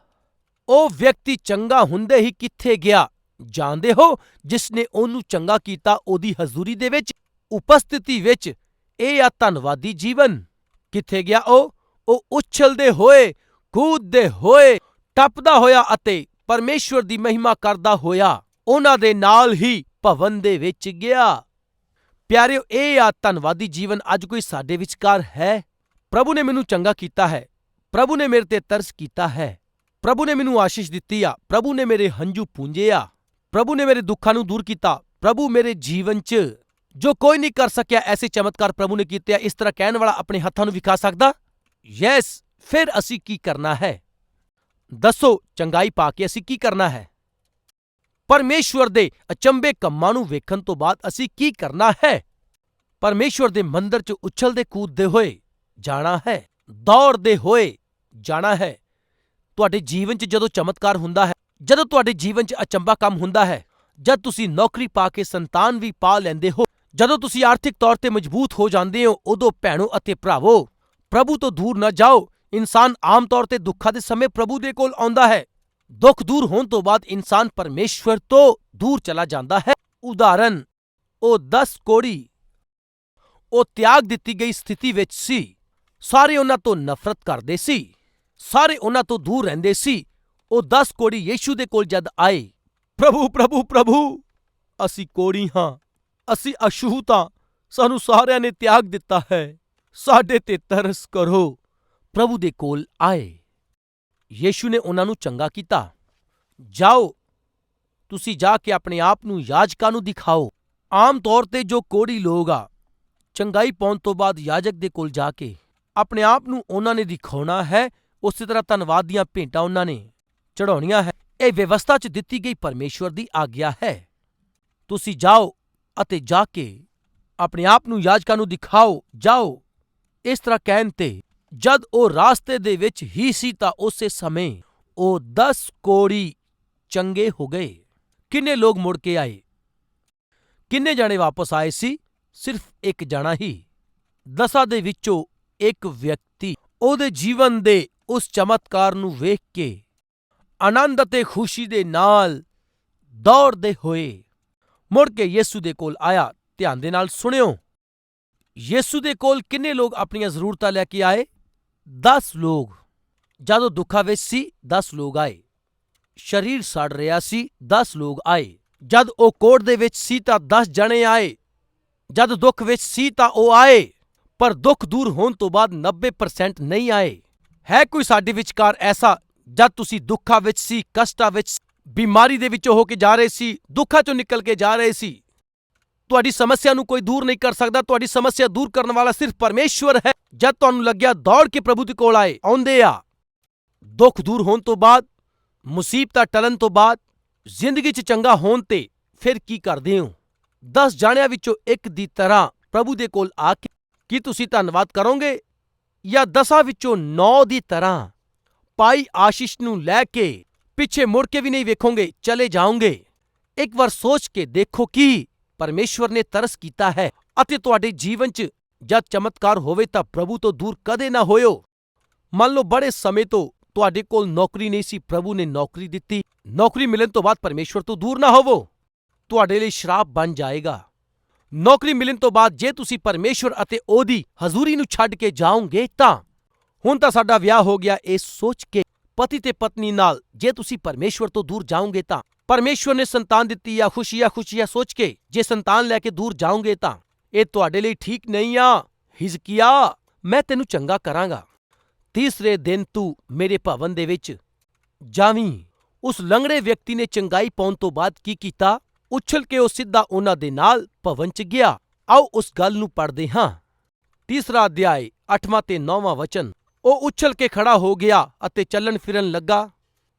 ਉਹ ਵਿਅਕਤੀ ਚੰਗਾ ਹੁੰਦੇ ਹੀ ਕਿੱਥੇ ਗਿਆ? ਜਾਣਦੇ ਹੋ ਜਿਸ ਨੇ ਉਹਨੂੰ ਚੰਗਾ ਕੀਤਾ ਉਹਦੀ ਹਜ਼ੂਰੀ ਦੇ ਵਿੱਚ, ਉਪਸਥਿਤੀ ਵਿੱਚ, ਇਹ ਆ ਧੰਨਵਾਦੀ ਜੀਵਨ। ਕਿੱਥੇ ਗਿਆ ਉਹ? ਉਹ ਉਛਲਦੇ ਹੋਏ ਕੂਦਦੇ ਹੋਏ ਟੱਪਦਾ ਹੋਇਆ ਅਤੇ ਪਰਮੇਸ਼ਵਰ ਦੀ ਮਹਿਮਾ ਕਰਦਾ ਹੋਇਆ, ਉਹਨਾਂ ਦੇ ਨਾਲ ਹੀ ਭਵਨ ਦੇ ਵਿੱਚ ਗਿਆ। ਪਿਆਰਿਓ, ਇਹ ਆ ਧੰਨਵਾਦੀ ਜੀਵਨ ਅੱਜ ਕੋਈ ਸਾਡੇ ਵਿਚਕਾਰ ਹੈ? ਪ੍ਰਭੂ ਨੇ ਮੈਨੂੰ ਚੰਗਾ ਕੀਤਾ ਹੈ। ਪ੍ਰਭੂ ਨੇ ਮੇਰੇ ਤੇ ਤਰਸ ਕੀਤਾ ਹੈ। ਪ੍ਰਭੂ ਨੇ ਮੈਨੂੰ ਆਸ਼ੀਸ਼ ਦਿੱਤੀ ਆ। ਪ੍ਰਭੂ ਨੇ ਮੇਰੇ ਹੰਝੂ ਪੂੰਝੇ ਆ। ਪ੍ਰਭੂ ਨੇ ਮੇਰੇ ਦੁੱਖਾਂ ਨੂੰ ਦੂਰ ਕੀਤਾ। ਪ੍ਰਭੂ ਮੇਰੇ ਜੀਵਨ 'ਚ ਜੋ ਕੋਈ ਨਹੀਂ ਕਰ ਸਕਿਆ, ਐਸੇ ਚਮਤਕਾਰ ਪ੍ਰਭੂ ਨੇ ਕੀਤੇ ਆ। ਇਸ ਤਰ੍ਹਾਂ ਕਹਿਣ ਵਾਲਾ ਆਪਣੇ ਹੱਥਾਂ ਨੂੰ ਵਿਖਾ ਸਕਦਾ? ਯੈਸ ਫਿਰ ਅਸੀਂ ਕੀ ਕਰਨਾ ਹੈ? ਦੱਸੋ, ਚੰਗਾਈ ਪਾ ਕੇ ਅਸੀਂ ਕੀ ਕਰਨਾ ਹੈ? ਪਰਮੇਸ਼ਵਰ ਦੇ ਅਚੰਬੇ ਕੰਮਾਂ ਨੂੰ ਵੇਖਣ ਤੋਂ ਬਾਅਦ ਅਸੀਂ ਕੀ ਕਰਨਾ ਹੈ? ਪਰਮੇਸ਼ਵਰ ਦੇ ਮੰਦਰ 'ਚ ਉਛਲਦੇ ਕੂਦਦੇ ਹੋਏ ਜਾਣਾ ਹੈ? ਦੌੜਦੇ ਹੋਏ ਜਾਣਾ ਹੈ? ਤੁਹਾਡੇ ਜੀਵਨ 'ਚ ਜਦੋਂ ਚਮਤਕਾਰ ਹੁੰਦਾ ਹੈ, ਜਦੋਂ ਤੁਹਾਡੇ ਜੀਵਨ 'ਚ ਅਚੰਬਾ ਕੰਮ ਹੁੰਦਾ ਹੈ, ਜਦ ਤੁਸੀਂ ਨੌਕਰੀ ਪਾ ਕੇ ਸੰਤਾਨ ਵੀ ਪਾ ਲੈਂਦੇ ਹੋ, ਜਦੋਂ ਤੁਸੀਂ ਆਰਥਿਕ ਤੌਰ ਤੇ ਮਜ਼ਬੂਤ ਹੋ ਜਾਂਦੇ ਹੋ, ਉਦੋਂ ਭੈਣੋ ਅਤੇ ਭਰਾਵੋ, ਪ੍ਰਭੂ ਤੋਂ ਦੂਰ ਨਾ ਜਾਓ ਇਨਸਾਨ ਆਮ ਤੌਰ ਤੇ ਦੁੱਖਾਂ ਦੇ ਸਮੇਂ ਪ੍ਰਭੂ ਦੇ ਕੋਲ ਆਉਂਦਾ ਹੈ। ਦੁੱਖ ਦੂਰ ਹੋਣ ਤੋਂ ਬਾਅਦ ਇਨਸਾਨ ਪਰਮੇਸ਼ਵਰ ਤੋਂ ਦੂਰ ਚਲਾ ਜਾਂਦਾ ਹੈ। ਉਦਾਹਰਨ, ਉਹ 10 ਕੋੜੀ, ਉਹ ਤਿਆਗ ਦਿੱਤੀ ਗਈ ਸਥਿਤੀ ਵਿੱਚ ਸੀ। ਸਾਰੇ ਉਹਨਾਂ ਤੋਂ ਨਫ਼ਰਤ ਕਰਦੇ ਸੀ। ਸਾਰੇ ਉਹਨਾਂ ਤੋਂ ਦੂਰ ਰਹਿੰਦੇ ਸੀ। ਉਹ 10 ਕੋੜੀ ਯੀਸ਼ੂ ਦੇ ਕੋਲ ਜਦ ਆਏ, ਪ੍ਰਭੂ ਪ੍ਰਭੂ ਪ੍ਰਭੂ, ਅਸੀਂ ਕੋੜੀ ਹਾਂ। ਅਸੀਂ ਅਸ਼ੂਤ ਹਾਂ। ਸਾਨੂੰ ਸਾਰਿਆਂ ਨੇ ਤਿਆਗ ਦਿੱਤਾ ਹੈ। ਸਾਡੇ ਤੇ ਤਰਸ ਕਰੋ। ਪ੍ਰਭੂ ਦੇ ਕੋਲ ਆਏ। ਯੀਸ਼ੂ ਨੇ ਉਹਨਾਂ ਨੂੰ ਚੰਗਾ ਕੀਤਾ। ਜਾਓ, ਤੁਸੀਂ ਜਾ ਕੇ ਆਪਣੇ ਆਪ ਨੂੰ ਯਾਜਕਾਂ ਨੂੰ ਦਿਖਾਓ। ਆਮ ਤੌਰ ਤੇ ਜੋ ਕੋੜੀ ਲੋਕ ਆ, ਚੰਗਾਈ ਪਾਉਣ ਤੋਂ ਬਾਅਦ ਯਾਜਕ ਦੇ ਕੋਲ ਜਾ ਕੇ ਆਪਣੇ ਆਪ ਨੂੰ ਉਹਨਾਂ ਨੇ ਦਿਖਾਉਣਾ ਹੈ, ਉਸੇ ਤਰ੍ਹਾਂ ਧੰਨਵਾਦ ਦੀਆਂ ਭੇਂਟਾਂ ਉਹਨਾਂ ਨੇ ਚੜਾਉਣੀਆਂ ਹੈ। ਇਹ ਵਿਵਸਥਾ 'ਚ ਦਿੱਤੀ ਗਈ ਪਰਮੇਸ਼ਵਰ ਦੀ ਆਗਿਆ ਹੈ। ਤੁਸੀਂ ਜਾਓ ਅਤੇ ਜਾ ਕੇ ਆਪਣੇ ਆਪ ਨੂੰ ਯਾਜਕਾਂ ਨੂੰ ਦਿਖਾਓ। ਜਾਓ, ਇਸ ਤਰ੍ਹਾਂ ਕਹਿਣ ਤੇ ਜਦ ਉਹ ਰਾਸਤੇ ਦੇ ਵਿੱਚ ਹੀ ਸੀ ਤਾਂ ਉਸੇ ਸਮੇਂ ਉਹ 10 ਕੋੜੀ ਚੰਗੇ ਹੋ ਗਏ। ਕਿੰਨੇ ਲੋਕ ਮੁੜ ਕੇ ਆਏ? ਕਿੰਨੇ ਜਣੇ ਵਾਪਸ ਆਏ ਸੀ? ਸਿਰਫ ਇੱਕ ਜਣਾ ਹੀ। ਦਸਾਂ ਦੇ ਵਿੱਚੋਂ ਇੱਕ ਵਿਅਕਤੀ ਉਹਦੇ ਜੀਵਨ ਦੇ ਉਸ ਚਮਤਕਾਰ ਨੂੰ ਵੇਖ ਕੇ ਆਨੰਦ ਅਤੇ ਖੁਸ਼ੀ ਦੇ ਨਾਲ ਦੌੜਦੇ ਹੋਏ ਮੁੜ ਕੇ ਯਿਸੂ ਦੇ ਕੋਲ ਆਇਆ। ਧਿਆਨ ਦੇ ਨਾਲ ਸੁਣਿਓ। ਯਿਸੂ ਦੇ ਕੋਲ ਕਿੰਨੇ ਲੋਕ ਆਪਣੀਆਂ ਜ਼ਰੂਰਤਾਂ ਲੈ ਕੇ ਆਏ? 10 ਲੋਕ, ਜਦੋਂ ਦੁੱਖਾਂ ਵਿੱਚ ਸੀ 10 ਲੋਕ ਆਏ। ਸਰੀਰ ਸੜ ਰਿਹਾ ਸੀ 10 ਲੋਕ ਆਏ। ਜਦ ਉਹ ਕੋਟ ਦੇ ਵਿੱਚ ਸੀ ਤਾਂ 10 ਜਣੇ ਆਏ। ਜਦ ਦੁੱਖ ਵਿੱਚ ਸੀ ਤਾਂ ਉਹ ਆਏ। ਪਰ ਦੁੱਖ ਦੂਰ ਹੋਣ ਤੋਂ ਬਾਅਦ 90% ਨਹੀਂ ਆਏ। ਹੈ ਕੋਈ ਸਾਡੇ ਵਿਚਕਾਰ ਐਸਾ, ਜਦ ਤੁਸੀਂ ਦੁੱਖਾਂ ਵਿੱਚ ਸੀ, ਕਸ਼ਟਾਂ ਵਿੱਚ ਬਿਮਾਰੀ ਦੇ ਵਿੱਚੋਂ ਹੋ ਕੇ ਜਾ ਰਹੇ ਸੀ, ਦੁੱਖਾਂ ਚੋਂ ਨਿਕਲ ਕੇ ਜਾ ਰਹੇ ਸੀ? ਤੁਹਾਡੀ ਸਮੱਸਿਆ ਨੂੰ ਕੋਈ ਦੂਰ ਨਹੀਂ ਕਰ ਸਕਦਾ। ਤੁਹਾਡੀ ਸਮੱਸਿਆ ਦੂਰ ਕਰਨ ਵਾਲਾ ਸਿਰਫ ਪਰਮੇਸ਼ਵਰ ਹੈ। ਜਦ ਤੁਹਾਨੂੰ ਲੱਗਿਆ ਦੌੜ ਕੇ ਪ੍ਰਭੂ ਦੇ ਕੋਲ ਆਏ, ਆਉਂਦੇ ਆ। ਦੁੱਖ ਦੂਰ ਹੋਣ ਤੋਂ ਬਾਅਦ, ਮੁਸੀਬਤਾਂ ਟਲਣ ਤੋਂ ਬਾਅਦ, ਜ਼ਿੰਦਗੀ 'ਚ ਚੰਗਾ ਹੋਣ ਤੇ ਫਿਰ ਕੀ ਕਰਦੇ ਹੋ? 10 ਜਾਣਿਆਂ ਵਿੱਚੋਂ ਇੱਕ ਦੀ ਤਰ੍ਹਾਂ ਪ੍ਰਭੂ ਦੇ ਕੋਲ ਆ ਕੇ ਕੀ ਤੁਸੀਂ ਧੰਨਵਾਦ ਕਰੋਗੇ? ਜਾਂ ਦਸਾਂ ਵਿੱਚੋਂ 9 ਦੀ ਤਰ੍ਹਾਂ ਪਾਈ ਆਸ਼ੀਸ਼ ਨੂੰ ਲੈ ਕੇ ਪਿੱਛੇ ਮੁੜ ਕੇ ਵੀ ਨਹੀਂ ਵੇਖੋਗੇ, ਚਲੇ ਜਾਓਗੇ? ਇੱਕ ਵਾਰ ਸੋਚ ਕੇ ਦੇਖੋ ਕਿ ਪਰਮੇਸ਼ਵਰ ਨੇ ਤਰਸ ਕੀਤਾ ਹੈ ਅਤੇ ਤੁਹਾਡੇ ਜੀਵਨ 'ਚ ਜਦ ਚਮਤਕਾਰ ਹੋਵੇ ਤਾਂ ਪ੍ਰਭੂ ਤੋਂ ਦੂਰ ਕਦੇ ਨਾ ਹੋਇਓ। ਮੰਨ ਲਓ ਬੜੇ ਸਮੇਂ ਤੋਂ ਤੁਹਾਡੇ ਕੋਲ ਨੌਕਰੀ ਨਹੀਂ ਸੀ, ਪ੍ਰਭੂ ਨੇ ਨੌਕਰੀ ਦਿੱਤੀ। ਨੌਕਰੀ ਮਿਲਣ ਤੋਂ ਬਾਅਦ ਪਰਮੇਸ਼ਵਰ ਤੋਂ ਦੂਰ ਨਾ ਹੋਵੋ। ਤੁਹਾਡੇ ਲਈ ਸ਼ਰਾਪ ਬਣ ਜਾਏਗਾ। ਨੌਕਰੀ ਮਿਲਣ ਤੋਂ ਬਾਅਦ ਜੇ ਤੁਸੀਂ ਪਰਮੇਸ਼ਵਰ ਅਤੇ ਉਹਦੀ ਹਜ਼ੂਰੀ ਨੂੰ ਛੱਡ ਕੇ ਜਾਓਗੇ ਤਾਂ। ਹੁਣ ਤਾਂ ਸਾਡਾ ਵਿਆਹ ਹੋ ਗਿਆ, ਇਹ ਸੋਚ ਕੇ ਪਤੀ ਤੇ ਪਤਨੀ ਨਾਲ ਜੇ ਤੁਸੀਂ ਪਰਮੇਸ਼ਵਰ ਤੋਂ ਦੂਰ ਜਾਓਗੇ ਤਾਂ। ਪਰਮੇਸ਼ਵਰ ਨੇ ਸੰਤਾਨ ਦਿੱਤੀ ਆ ਖੁਸ਼ੀਆ ਖੁਸ਼ੀਆ ਸੋਚ ਕੇ ਜੇ ਸੰਤਾਨ ਲੈ ਕੇ ਦੂਰ ਜਾਓਗੇ ਤਾਂ। ਇਹ ਤੁਹਾਡੇ ਲਈ ਠੀਕ ਨਹੀਂ ਆ, ਹਿਜ਼ਕੀਆ, ਮੈਂ ਤੈਨੂੰ ਚੰਗਾ ਕਰਾਂਗਾ। ਤੀਸਰੇ ਦਿਨ ਤੂੰ ਮੇਰੇ ਭਵਨ ਦੇ ਵਿੱਚ ਜਾਵੀਂ। ਉਸ ਲੰਗੜੇ ਵਿਅਕਤੀ ਨੇ ਚੰਗਾਈ ਪਾਉਣ ਤੋਂ ਬਾਅਦ ਕੀ ਕੀਤਾ? ਉਛਲ ਕੇ ਉਹ ਸਿੱਧਾ ਉਹਨਾਂ ਦੇ ਨਾਲ ਭਵਨ ਚ ਗਿਆ। ਆਓ ਉਸ ਗੱਲ ਨੂੰ ਪੜ੍ਹਦੇ ਹਾਂ। ਤੀਸਰਾ ਅਧਿਆਇ 8ਵਾਂ ਤੇ 9ਵਾਂ ਵਚਨ। ਉਹ ਉਛਲ ਕੇ ਖੜਾ ਹੋ ਗਿਆ ਅਤੇ ਚੱਲਣ ਫਿਰਨ ਲੱਗਾ।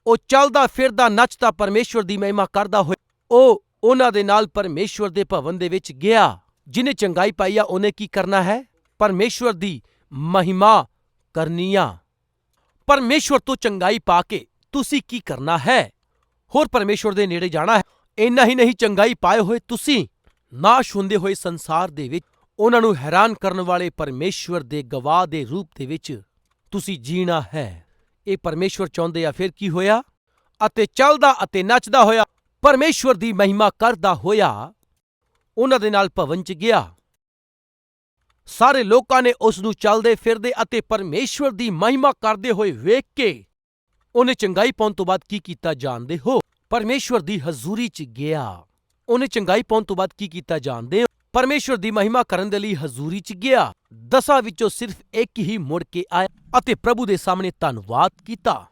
ਉਹ ਚੱਲਦਾ ਫਿਰਦਾ ਨੱਚਦਾ ਪਰਮੇਸ਼ਵਰ ਦੀ ਮਹਿਮਾ ਕਰਦਾ ਹੋਇਆ। ਉਹ ਉਹਨਾਂ ਦੇ ਨਾਲ ਪਰਮੇਸ਼ਵਰ ਦੇ ਭਵਨ ਦੇ ਵਿੱਚ ਗਿਆ, ਜਿਨੇ ਚੰਗਾਈ ਪਾਈ ਆ, ਉਹਨੇ ਕੀ ਕਰਨਾ ਹੈ? ਪਰਮੇਸ਼ਵਰ ਦੀ ਮਹਿਮਾ ਕਰਨੀ ਆ। ਪਰਮੇਸ਼ਵਰ ਤੋਂ ਚੰਗਾਈ ਪਾ ਕੇ ਤੁਸੀਂ ਕੀ ਕਰਨਾ ਹੈ? ਹੋਰ ਪਰਮੇਸ਼ਵਰ ਦੇ ਨੇੜੇ ਜਾਣਾ ਹੈ। ਇੰਨਾ ਹੀ ਨਹੀਂ ਚੰਗਾਈ ਪਾਏ ਹੋਏ ਤੁਸੀਂ, ਨਾਸ਼ ਹੁੰਦੇ ਹੋਏ ਸੰਸਾਰ ਦੇ ਵਿੱਚ, ਉਹਨਾਂ ਨੂੰ ਹੈਰਾਨ ਕਰਨ ਵਾਲੇ ਪਰਮੇਸ਼ਵਰ ਦੇ ਗਵਾਹ ਦੇ ਰੂਪ ਦੇ ਵਿੱਚ ਤੁਸੀਂ ਜੀਣਾ ਹੈ। ਇਹ ਪਰਮੇਸ਼ਵਰ ਚਾਹੁੰਦੇ ਆ, ਫਿਰ ਕੀ ਹੋਇਆ? ਅਤੇ ਚੱਲਦਾ ਅਤੇ ਨੱਚਦਾ ਹੋਇਆ, ਪਰਮੇਸ਼ਵਰ ਦੀ ਮਹਿਮਾ ਕਰਦਾ ਹੋਇਆ, ਉਹਨਾਂ ਦੇ ਨਾਲ ਭਵਨ ਚ ਗਿਆ। ਸਾਰੇ ਲੋਕਾਂ ਨੇ ਉਸ ਨੂੰ ਚੱਲਦੇ ਫਿਰਦੇ ਅਤੇ ਪਰਮੇਸ਼ਵਰ ਦੀ ਮਹਿਮਾ ਕਰਦੇ ਹੋਏ ਵੇਖ ਕੇ ਉਹਨੇ ਚੰਗਾਈ ਪਾਉਣ ਤੋਂ ਬਾਅਦ ਕੀ ਕੀਤਾ ਜਾਣਦੇ ਹੋ? ਪਰਮੇਸ਼ਵਰ ਦੀ ਹਜ਼ੂਰੀ ਚ ਗਿਆ। ਉਹਨੇ ਚੰਗਾਈ ਪਾਉਣ ਤੋਂ ਬਾਅਦ ਕੀ ਕੀਤਾ ਜਾਣਦੇ ਹੋ? ਪਰਮੇਸ਼ਵਰ ਦੀ ਮਹਿਮਾ ਕਰਨ ਦੇ ਲਈ ਹਜ਼ੂਰੀ ਚ ਗਿਆ। ਦਸਾਂ ਵਿੱਚੋਂ ਸਿਰਫ ਇੱਕ ਹੀ ਮੁੜ ਕੇ ਆਇਆ ਅਤੇ ਪ੍ਰਭੂ ਦੇ ਸਾਹਮਣੇ ਧੰਨਵਾਦ ਕੀਤਾ।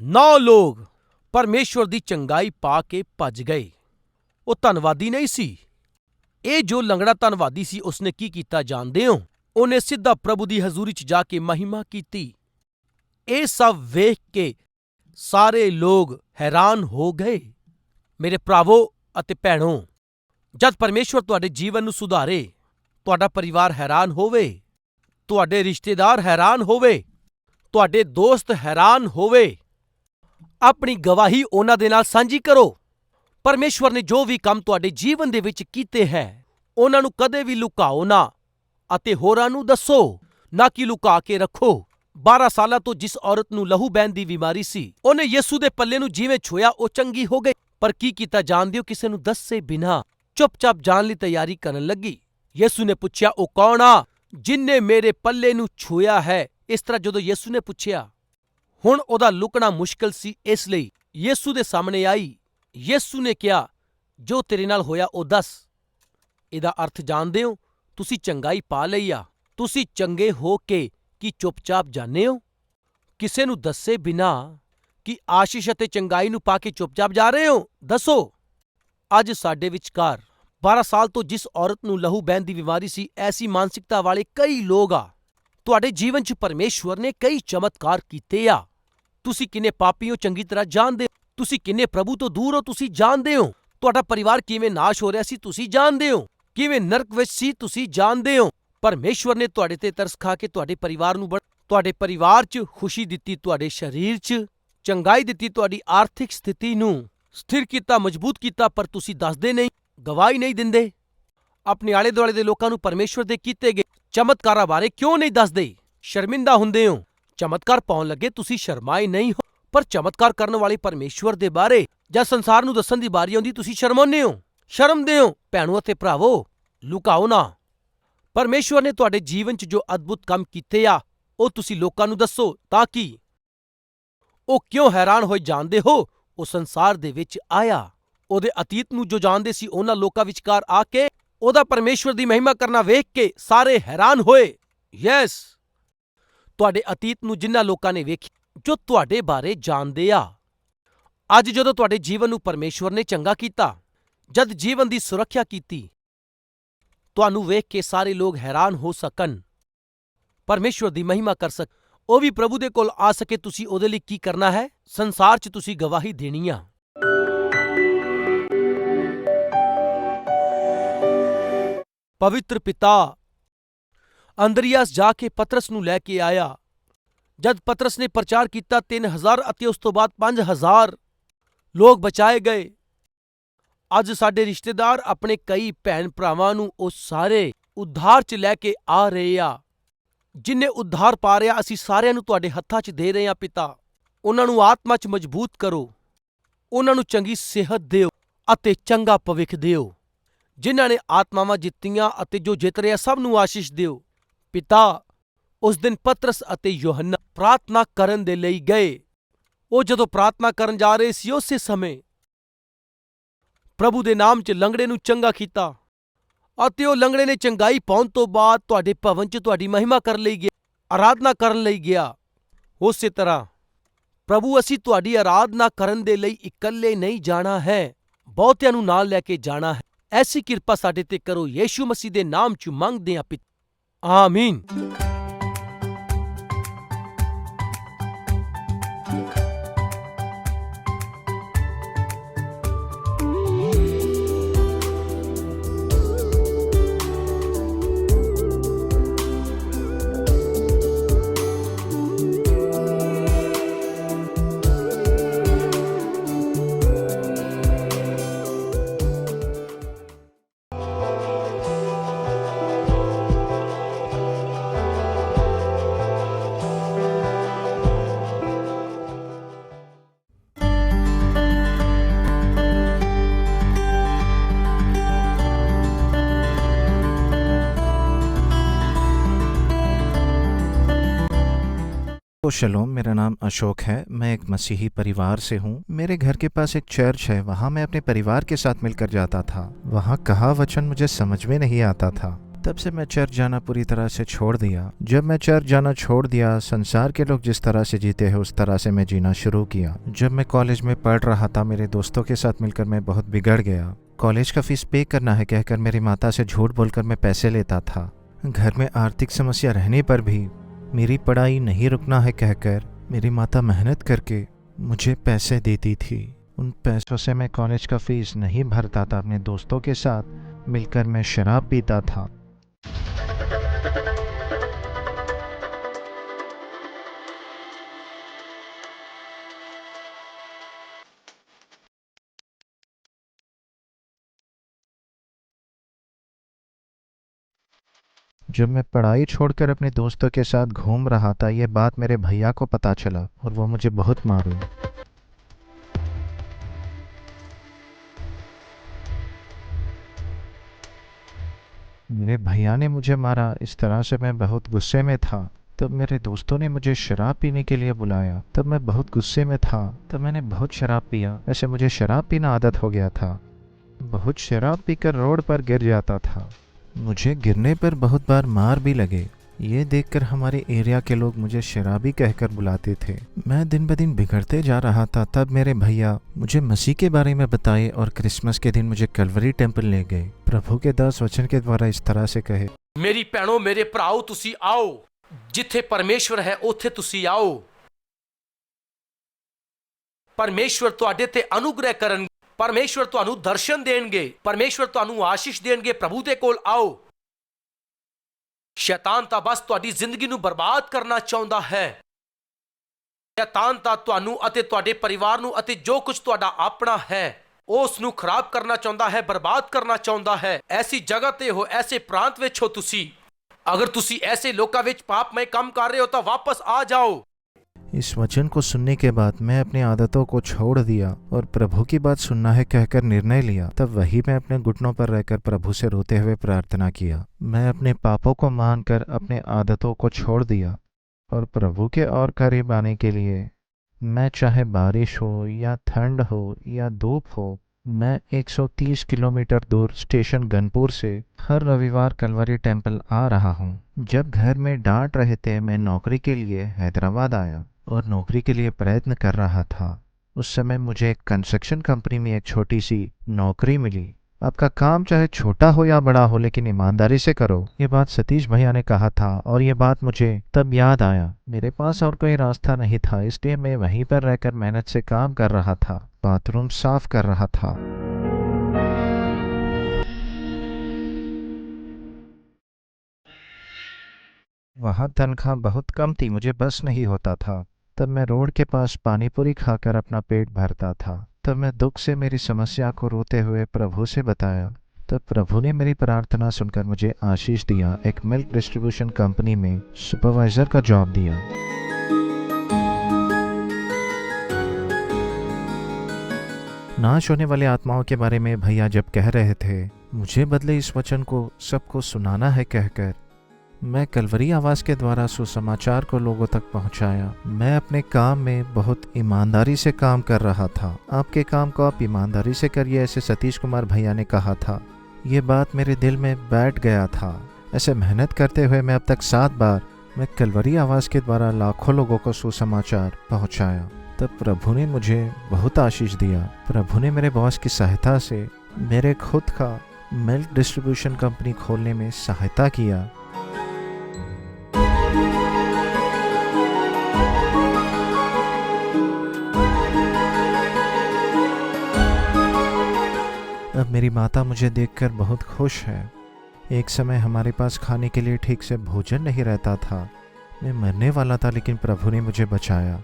ਨੌ ਲੋਕ ਪਰਮੇਸ਼ਵਰ ਦੀ ਚੰਗਾਈ ਪਾ ਕੇ ਭੱਜ ਗਏ। ਉਹ ਧੰਨਵਾਦੀ ਨਹੀਂ ਸੀ। ਇਹ ਜੋ ਲੰਗੜਾ ਧੰਨਵਾਦੀ ਸੀ, ਉਸਨੇ ਕੀ ਕੀਤਾ ਜਾਣਦੇ ਹੋ? ਉਹਨੇ ਸਿੱਧਾ ਪ੍ਰਭੂ ਦੀ ਹਜ਼ੂਰੀ 'ਚ ਜਾ ਕੇ ਮਹਿਮਾ ਕੀਤੀ। ਇਹ ਸਭ ਵੇਖ ਕੇ ਸਾਰੇ ਲੋਕ ਹੈਰਾਨ ਹੋ ਗਏ। ਮੇਰੇ ਭਰਾਵੋ ਅਤੇ ਭੈਣੋ ਜਦ ਪਰਮੇਸ਼ਵਰ ਤੁਹਾਡੇ ਜੀਵਨ ਨੂੰ ਸੁਧਾਰੇ, ਤੁਹਾਡਾ ਪਰਿਵਾਰ ਹੈਰਾਨ ਹੋਵੇ, ਤੁਹਾਡੇ ਰਿਸ਼ਤੇਦਾਰ ਹੈਰਾਨ ਹੋਵੇ, ਤੁਹਾਡੇ ਦੋਸਤ ਹੈਰਾਨ ਹੋਵੇ, ਆਪਣੀ ਗਵਾਹੀ ਉਹਨਾਂ ਦੇ ਨਾਲ ਸਾਂਝੀ ਕਰੋ। ਪਰਮੇਸ਼ਵਰ ਨੇ ਜੋ ਵੀ ਕੰਮ ਤੁਹਾਡੇ ਜੀਵਨ ਦੇ ਵਿੱਚ ਕੀਤੇ ਹੈ, ਉਹਨਾਂ ਨੂੰ ਕਦੇ ਵੀ ਲੁਕਾਓ ਨਾ ਅਤੇ ਹੋਰਾਂ ਨੂੰ ਦੱਸੋ, ਨਾ ਕਿ ਲੁਕਾ ਕੇ ਰੱਖੋ। 12 ਸਾਲਾਂ ਤੋਂ ਜਿਸ ਔਰਤ ਨੂੰ ਲਹੂ ਬਹਿਣ ਦੀ ਬਿਮਾਰੀ ਸੀ, ਉਹਨੇ ਯਿਸੂ ਦੇ ਪੱਲੇ ਨੂੰ ਜਿਵੇਂ ਛੋਇਆ ਉਹ ਚੰਗੀ ਹੋ ਗਈ। ਪਰ ਕੀ ਕੀਤਾ ਜਾਣਦੇ ਹੋ? ਕਿਸੇ ਨੂੰ ਦੱਸੇ ਬਿਨਾ ਚੁੱਪਚਾਪ ਜਾਣ ਲਈ ਤਿਆਰੀ ਕਰਨ ਲੱਗੀ। ਯਿਸੂ ਨੇ ਪੁੱਛਿਆ, ਉਹ ਕੌਣ ਆ ਜਿਨਨੇ ਮੇਰੇ ਪੱਲੇ ਨੂੰ ਛੂਇਆ ਹੈ? ਇਸ ਤਰ੍ਹਾਂ ਜਦੋਂ ਯਿਸੂ ਨੇ ਪੁੱਛਿਆ, ਹੁਣ ਉਹਦਾ ਲੁਕਣਾ ਮੁਸ਼ਕਲ ਸੀ, ਇਸ ਲਈ ਯਿਸੂ ਦੇ ਸਾਹਮਣੇ ਆਈ। ਯਿਸੂ ਨੇ ਕਿਹਾ, ਜੋ ਤੇਰੇ ਨਾਲ ਹੋਇਆ ਉਹ ਦੱਸ। ਇਹਦਾ ਅਰਥ ਜਾਣਦੇ ਹੋ? ਤੁਸੀਂ ਚੰਗਾਈ ਪਾ ਲਈ ਆ। ਤੁਸੀਂ ਚੰਗੇ ਹੋ ਕੇ ਕੀ ਚੁੱਪਚਾਪ ਜਾਂਦੇ ਹੋ? ਕਿਸੇ ਨੂੰ ਦੱਸੇ ਬਿਨਾਂ ਕੀ ਆਸ਼ੀਸ਼ ਅਤੇ ਚੰਗਾਈ ਨੂੰ ਪਾ ਕੇ ਚੁੱਪਚਾਪ ਜਾ ਰਹੇ ਹੋ? ਦੱਸੋ। ਅੱਜ ਸਾਡੇ ਵਿਚਕਾਰ 12 ਸਾਲ ਤੋਂ ਜਿਸ ਔਰਤ ਨੂੰ ਲਹੂ ਬਹਿਣ ਦੀ ਬਿਮਾਰੀ ਸੀ, ਐਸੀ ਮਾਨਸਿਕਤਾ ਵਾਲੇ ਕਈ ਲੋਕ ਆ। ਤੁਹਾਡੇ ਜੀਵਨ 'ਚ ਪਰਮੇਸ਼ਵਰ ਨੇ ਕਈ ਚਮਤਕਾਰ ਕੀਤੇ ਆ। ਤੁਸੀਂ ਕਿੰਨੇ ਪਾਪੀ ਹੋ, ਚੰਗੀ ਤਰ੍ਹਾਂ ਜਾਣਦੇ ਹੋ। ਤੁਸੀਂ ਕਿੰਨੇ ਪ੍ਰਭੂ ਤੋਂ ਦੂਰ ਹੋ, ਤੁਸੀਂ ਜਾਣਦੇ ਹੋ। ਤੁਹਾਡਾ ਪਰਿਵਾਰ ਕਿਵੇਂ ਨਾਸ਼ ਹੋ ਰਿਹਾ ਸੀ, ਤੁਸੀਂ ਜਾਣਦੇ ਹੋ। ਕਿਵੇਂ ਨਰਕ ਵਿੱਚ ਸੀ, ਤੁਸੀਂ ਜਾਣਦੇ ਹੋ। ਪਰਮੇਸ਼ਵਰ ਨੇ ਤੁਹਾਡੇ ਤੇ ਤਰਸ ਖਾ ਕੇ ਤੁਹਾਡੇ ਪਰਿਵਾਰ ਨੂੰ ਬੜ- ਤੁਹਾਡੇ ਪਰਿਵਾਰ 'ਚ ਖੁਸ਼ੀ ਦਿੱਤੀ, ਤੁਹਾਡੇ ਸਰੀਰ 'ਚ ਚੰਗਾਈ ਦਿੱਤੀ, ਤੁਹਾਡੀ ਆਰਥਿਕ ਸਥਿਤੀ ਨੂੰ। ਸਥਿਰ ਕੀਤਾ, ਮਜ਼ਬੂਤ ਕੀਤਾ, ਪਰ ਤੁਸੀਂ ਦੱਸਦੇ ਨਹੀਂ, ਗਵਾਹੀ ਨਹੀਂ ਦਿੰਦੇ। ਆਪਣੇ ਆਲੇ ਦੁਆਲੇ ਦੇ ਲੋਕਾਂ ਨੂੰ ਪਰਮੇਸ਼ਵਰ ਦੇ ਕੀਤੇ ਗਏ ਚਮਤਕਾਰਾਂ ਬਾਰੇ ਕਿਉਂ ਨਹੀਂ ਦੱਸਦੇ? ਸ਼ਰਮਿੰਦਾ ਹੁੰਦੇ ਹੋ। ਚਮਤਕਾਰ ਪਾਉਣ ਲੱਗੇ ਤੁਸੀਂ ਸ਼ਰਮਾਏ ਨਹੀਂ ਹੋ, ਪਰ ਚਮਤਕਾਰ ਕਰਨ ਵਾਲੇ ਪਰਮੇਸ਼ਵਰ ਦੇ ਬਾਰੇ ਜਾਂ ਸੰਸਾਰ ਨੂੰ ਦੱਸਣ ਦੀ ਵਾਰੀ ਆਉਂਦੀ ਤੁਸੀਂ ਸ਼ਰਮਾਉਂਦੇ ਹੋ। ਸ਼ਰਮਦੇ ਹੋ, ਭੈਣੋ ਅਤੇ ਭਰਾਵੋ, ਲੁਕਾਓ ਨਾ। ਪਰਮੇਸ਼ਵਰ ਨੇ ਤੁਹਾਡੇ ਜੀਵਨ 'ਚ ਜੋ ਅਦਭੁਤ ਕੰਮ ਕੀਤੇ ਆ, ਉਹ ਤੁਸੀਂ ਲੋਕਾਂ ਨੂੰ ਦੱਸੋ ਤਾਂ ਕਿ ਉਹ ਕਿਉਂ ਹੈਰਾਨ ਹੋਏ ਜਾਣਦੇ ਹੋ? ਉਹ ਸੰਸਾਰ ਦੇ ਵਿੱਚ ਆਇਆ। ਉਹਦੇ ਅਤੀਤ ਨੂੰ ਜੋ ਜਾਣਦੇ ਸੀ, ਉਹਨਾਂ ਲੋਕਾਂ ਵਿਚਕਾਰ ਆ ਕੇ ਉਹਦਾ ਪਰਮੇਸ਼ਵਰ ਦੀ ਮਹਿਮਾ ਕਰਨਾ ਵੇਖ ਕੇ ਸਾਰੇ ਹੈਰਾਨ ਹੋਏ। ਯੈਸ, ਤੁਹਾਡੇ ਅਤੀਤ ਨੂੰ ਜਿਨ੍ਹਾਂ ਲੋਕਾਂ ਨੇ ਵੇਖੀ ਜੋ ਤੁਹਾਡੇ ਬਾਰੇ ਜਾਣਦੇ ਆ। ਅੱਜ ਜਦੋਂ ਤੁਹਾਡੇ ਜੀਵਨ ਨੂੰ ਪਰਮੇਸ਼ਵਰ ਨੇ ਚੰਗਾ ਕੀਤਾ, ਜਦ ਜੀਵਨ ਦੀ ਸੁਰੱਖਿਆ ਕੀਤੀ, ਤੁਹਾਨੂੰ ਵੇਖ ਕੇ ਸਾਰੇ ਲੋਕ ਹੈਰਾਨ ਹੋ ਸਕਣ। ਪਰਮੇਸ਼ਵਰ ਦੀ ਮਹਿਮਾ ਕਰ ਸਕ ਉਹ ਵੀ ਪ੍ਰਭੂ ਦੇ ਕੋਲ ਆ ਸਕੇ, ਤੁਸੀਂ ਉਹਦੇ ਲਈ ਕੀ ਕਰਨਾ ਹੈ? ਸੰਸਾਰ 'ਚ ਤੁਸੀਂ ਗਵਾਹੀ ਦੇਣੀ ਆ। ਪਵਿੱਤਰ ਪਿਤਾ, ਅੰਦਰੀਆਸ ਜਾ ਕੇ ਪਤਰਸ ਨੂੰ ਲੈ ਕੇ ਆਇਆ। ਜਦ ਪਤਰਸ ਨੇ ਪ੍ਰਚਾਰ ਕੀਤਾ 3000 ਅਤੇ ਉਸ ਤੋਂ ਬਾਅਦ 5000 ਲੋਕ ਬਚਾਏ ਗਏ। ਅੱਜ ਸਾਡੇ ਰਿਸ਼ਤੇਦਾਰ ਆਪਣੇ ਕਈ ਭੈਣ ਭਰਾਵਾਂ ਨੂੰ ਉਹ ਸਾਰੇ ਉਧਾਰ 'ਚ ਲੈ ਕੇ ਆ ਰਹੇ ਆ। ਜਿਨੇ ਉਧਾਰ ਪਾ ਰਿਆ ਅਸੀਂ ਸਾਰਿਆਂ ਨੂੰ ਤੁਹਾਡੇ ਹੱਥਾਂ 'ਚ ਦੇ ਰਹੇ ਹਾਂ ਪਿਤਾ। ਉਹਨਾਂ ਨੂੰ ਆਤਮਾ 'ਚ ਮਜ਼ਬੂਤ ਕਰੋ। ਉਹਨਾਂ ਨੂੰ ਚੰਗੀ ਸਿਹਤ ਦਿਓ ਅਤੇ ਚੰਗਾ ਭਵਿੱਖ ਦਿਓ। ਜਿਨ੍ਹਾਂ ਨੇ ਆਤਮਾਵਾਂ ਜਿੱਤੀਆਂ ਅਤੇ ਜੋ ਜਿੱਤ ਰਿਹਾ ਸਭ ਨੂੰ ਆਸ਼ੀਸ਼ ਦਿਓ। ਪਿਤਾ, ਉਸ ਦਿਨ ਪਤਰਸ ਅਤੇ ਯੋਹੰਨਾ ਪ੍ਰਾਰਥਨਾ ਕਰਨ ਦੇ ਲਈ ਗਏ। ਉਹ ਜਦੋਂ ਪ੍ਰਾਰਥਨਾ ਕਰਨ ਜਾ ਰਹੇ ਸੀ ਉਸੇ ਸਮੇਂ ਪ੍ਰਭੂ ਦੇ ਨਾਮ 'ਚ ਲੰਗੜੇ ਨੂੰ ਚੰਗਾ ਕੀਤਾ। ਅਤੇ ਉਹ ਲੰਗੜੇ ਨੇ ਚੰਗਾਈ ਪਾਉਣ ਤੋਂ ਬਾਅਦ ਤੁਹਾਡੇ ਭਵਨ 'ਚ ਤੁਹਾਡੀ ਮਹਿਮਾ ਕਰਨ ਲਈ ਗਿਆ, ਆਰਾਧਨਾ ਕਰਨ ਲਈ ਗਿਆ। ਉਸੇ ਤਰ੍ਹਾਂ, ਪ੍ਰਭੂ, ਅਸੀਂ ਤੁਹਾਡੀ ਆਰਾਧਨਾ ਕਰਨ ਦੇ ਲਈ ਇਕੱਲੇ ਨਹੀਂ ਜਾਣਾ ਹੈ, ਬਹੁਤਿਆਂ ਨੂੰ ਨਾਲ ਲੈ ਕੇ ਜਾਣਾ ਹੈ। ਐਸੀ ਕਿਰਪਾ ਸਾਡੇ ਤੇ ਕਰੋ, ਯੀਸ਼ੂ ਮਸੀਹ ਦੇ ਨਾਮ 'ਚ ਮੰਗਦੇ ਹਾਂ ਪਿਤਾ। ਆਮੀਨ। तो शलोम, मेरा नाम अशोक है। मैं एक मसीही परिवार से हूँ। मेरे घर के पास एक चर्च है। वहाँ मैं अपने परिवार के साथ मिलकर जाता था। वहाँ कहा वचन मुझे समझ में नहीं आता था। तब से मैं चर्च जाना पूरी तरह से छोड़ दिया। जब मैं चर्च जाना छोड़ दिया, संसार के लोग जिस तरह से जीते हैं, उस तरह से मैं जीना शुरू किया। जब मैं कॉलेज में पढ़ रहा था, मेरे दोस्तों के साथ मिलकर मैं बहुत बिगड़ गया। कॉलेज का फ़ीस पे करना है कहकर मेरी माता से झूठ बोलकर मैं पैसे लेता था। घर में आर्थिक समस्या रहने पर भी मेरी पढ़ाई नहीं रुकना है कहकर, मेरी माता मेहनत करके मुझे पैसे देती थी। उन पैसों से मैं कॉलेज का फ़ीस नहीं भरता था। अपने दोस्तों के साथ मिलकर मैं शराब पीता था। जब मैं पढ़ाई छोड़कर अपने दोस्तों के साथ घूम रहा था, ये बात मेरे भैया को पता चला और वो मुझे बहुत मारे मेरे भैया ने मुझे मारा। इस तरह से मैं बहुत गुस्से में था। तब मेरे दोस्तों ने मुझे शराब पीने के लिए बुलाया। तब मैं बहुत गुस्से में था। तब मैंने बहुत शराब पिया। ऐसे मुझे शराब पीना आदत हो गया था। बहुत शराब पीकर रोड पर गिर जाता था। मुझे गिरने पर बहुत बार मार भी लगे ये देखकर हमारे एरिया के लोग मुझे शराबी कहकर बुलाते थे मैं दिन ब दिन बिगड़ते जा रहा था तब मेरे भैया मुझे मसीह के बारे में बताए और क्रिसमस के दिन मुझे कलवरी टेम्पल ले गए प्रभु के दास वचन के द्वारा इस तरह से कहे ਮੇਰੀ ਭੈਣੋ ਮੇਰੇ ਭਰਾਓ ਤੁਸੀਂ ਆਓ ਜਿੱਥੇ ਪਰਮੇਸ਼ਵਰ ਹੈ ਉੱਥੇ ਤੁਸੀਂ ਆਓ ਪਰਮੇਸ਼ਵਰ ਤੁਹਾਡੇ ਤੇ ਅਨੁਗ੍ਰਹਿ ਕਰਨ ਪਰਮੇਸ਼ਵਰ ਤੁਹਾਨੂੰ ਦਰਸ਼ਨ ਦੇਣਗੇ, ਪਰਮੇਸ਼ਵਰ ਤੁਹਾਨੂੰ ਆਸ਼ੀਸ਼ ਦੇਣਗੇ, ਪ੍ਰਭੂ ਦੇ ਕੋਲ ਆਓ। ਸ਼ੈਤਾਨ ਤਾਂ ਬਸ ਤੁਹਾਡੀ ਜ਼ਿੰਦਗੀ ਨੂੰ ਬਰਬਾਦ ਕਰਨਾ ਚਾਹੁੰਦਾ ਹੈ। ਸ਼ੈਤਾਨ ਤਾਂ ਤੁਹਾਨੂੰ ਅਤੇ ਤੁਹਾਡੇ ਪਰਿਵਾਰ ਨੂੰ ਅਤੇ ਜੋ ਕੁਝ ਤੁਹਾਡਾ ਆਪਣਾ ਹੈ ਉਸ ਨੂੰ ਖਰਾਬ ਕਰਨਾ ਚਾਹੁੰਦਾ ਹੈ, ਬਰਬਾਦ ਕਰਨਾ ਚਾਹੁੰਦਾ ਹੈ। ਐਸੀ ਜਗ੍ਹਾ ਤੇ ਹੋ, ਐਸੇ ਪ੍ਰਾਂਤ ਵਿੱਚ ਹੋ ਤੁਸੀਂ। ਅਗਰ ਤੁਸੀਂ ਐਸੇ ਲੋਕਾਂ ਵਿੱਚ ਪਾਪਮय ਕੰਮ ਕਰ ਰਹੇ ਹੋ ਤਾਂ ਵਾਪਸ ਆ ਜਾਓ। इस वचन को सुनने के बाद मैं अपनी आदतों को छोड़ दिया और प्रभु की बात सुनना है कहकर निर्णय लिया। तब वही मैं अपने घुटनों पर रहकर प्रभु से रोते हुए प्रार्थना किया। मैं अपने पापों को मानकर अपने आदतों को छोड़ दिया और प्रभु के और करीब आने के लिए मैं चाहे बारिश हो या ठंड हो या धूप हो, मैं 130 किलोमीटर दूर स्टेशन गनपुर से हर रविवार कलवरी टेंपल आ रहा हूँ। जब घर में डांट रहे थे, मैं नौकरी के लिए हैदराबाद आया। और नौकरी के लिए प्रयत्न कर रहा था। उस समय मुझे एक कंस्ट्रक्शन कंपनी में एक छोटी सी नौकरी मिली। आपका काम चाहे छोटा हो या बड़ा हो, लेकिन ईमानदारी से करो। ये बात सतीश भैया ने कहा था और ये बात मुझे तब याद आया। मेरे पास और कोई रास्ता नहीं था, इसलिए मैं वहीं पर रहकर मेहनत से काम कर रहा था, बाथरूम साफ़ कर रहा था। वहाँ तनख्वाह बहुत कम थी, मुझे बस नहीं होता था। तब मैं रोड के पास पानीपुरी खाकर अपना पेट भरता था। तब मैं दुख से मेरी समस्या को रोते हुए प्रभु से बताया। तब प्रभु ने मेरी प्रार्थना सुनकर मुझे आशीष दिया। एक मिल्क डिस्ट्रीब्यूशन कंपनी में सुपरवाइजर का जॉब दिया। नाश होने वाले आत्माओं के बारे में भैया जब कह रहे थे, मुझे बदले इस वचन को सबको सुनाना है कहकर मैं कलवरी आवाज़ के द्वारा सुसमाचार को लोगों तक पहुँचाया। मैं अपने काम में बहुत ईमानदारी से काम कर रहा था। आपके काम को आप ईमानदारी से करिए, ऐसे सतीश कुमार भैया ने कहा था। ये बात मेरे दिल में बैठ गया था। ऐसे मेहनत करते हुए मैं अब तक सात बार मैं कलवरी आवाज़ के द्वारा लाखों लोगों को सुसमाचार पहुँचाया। तब प्रभु ने मुझे बहुत आशीष दिया। प्रभु ने मेरे बॉस की सहायता से मेरे खुद का मिल्क डिस्ट्रीब्यूशन कंपनी खोलने में सहायता किया। मेरी माता मुझे देखकर बहुत खुश है। एक समय हमारे पास खाने के लिए ठीक से भोजन नहीं रहता था। मैं मरने वाला था, लेकिन प्रभु ने मुझे बचाया।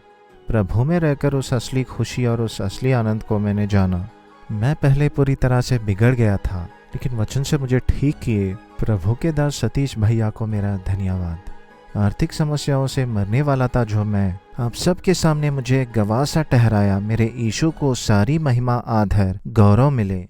प्रभु में रहकर उस असली खुशी और उस असली आनंद को मैंने जाना। मैं पहले पूरी तरह से बिगड़ गया था, लेकिन वचन से मुझे ठीक किए। प्रभु के दास सतीश भैया को मेरा धन्यवाद। आर्थिक समस्याओं से मरने वाला था जो मैं, आप सबके सामने मुझे एक गवाह सा ठहराया। मेरे ईशु को सारी महिमा आधर गौरव मिले।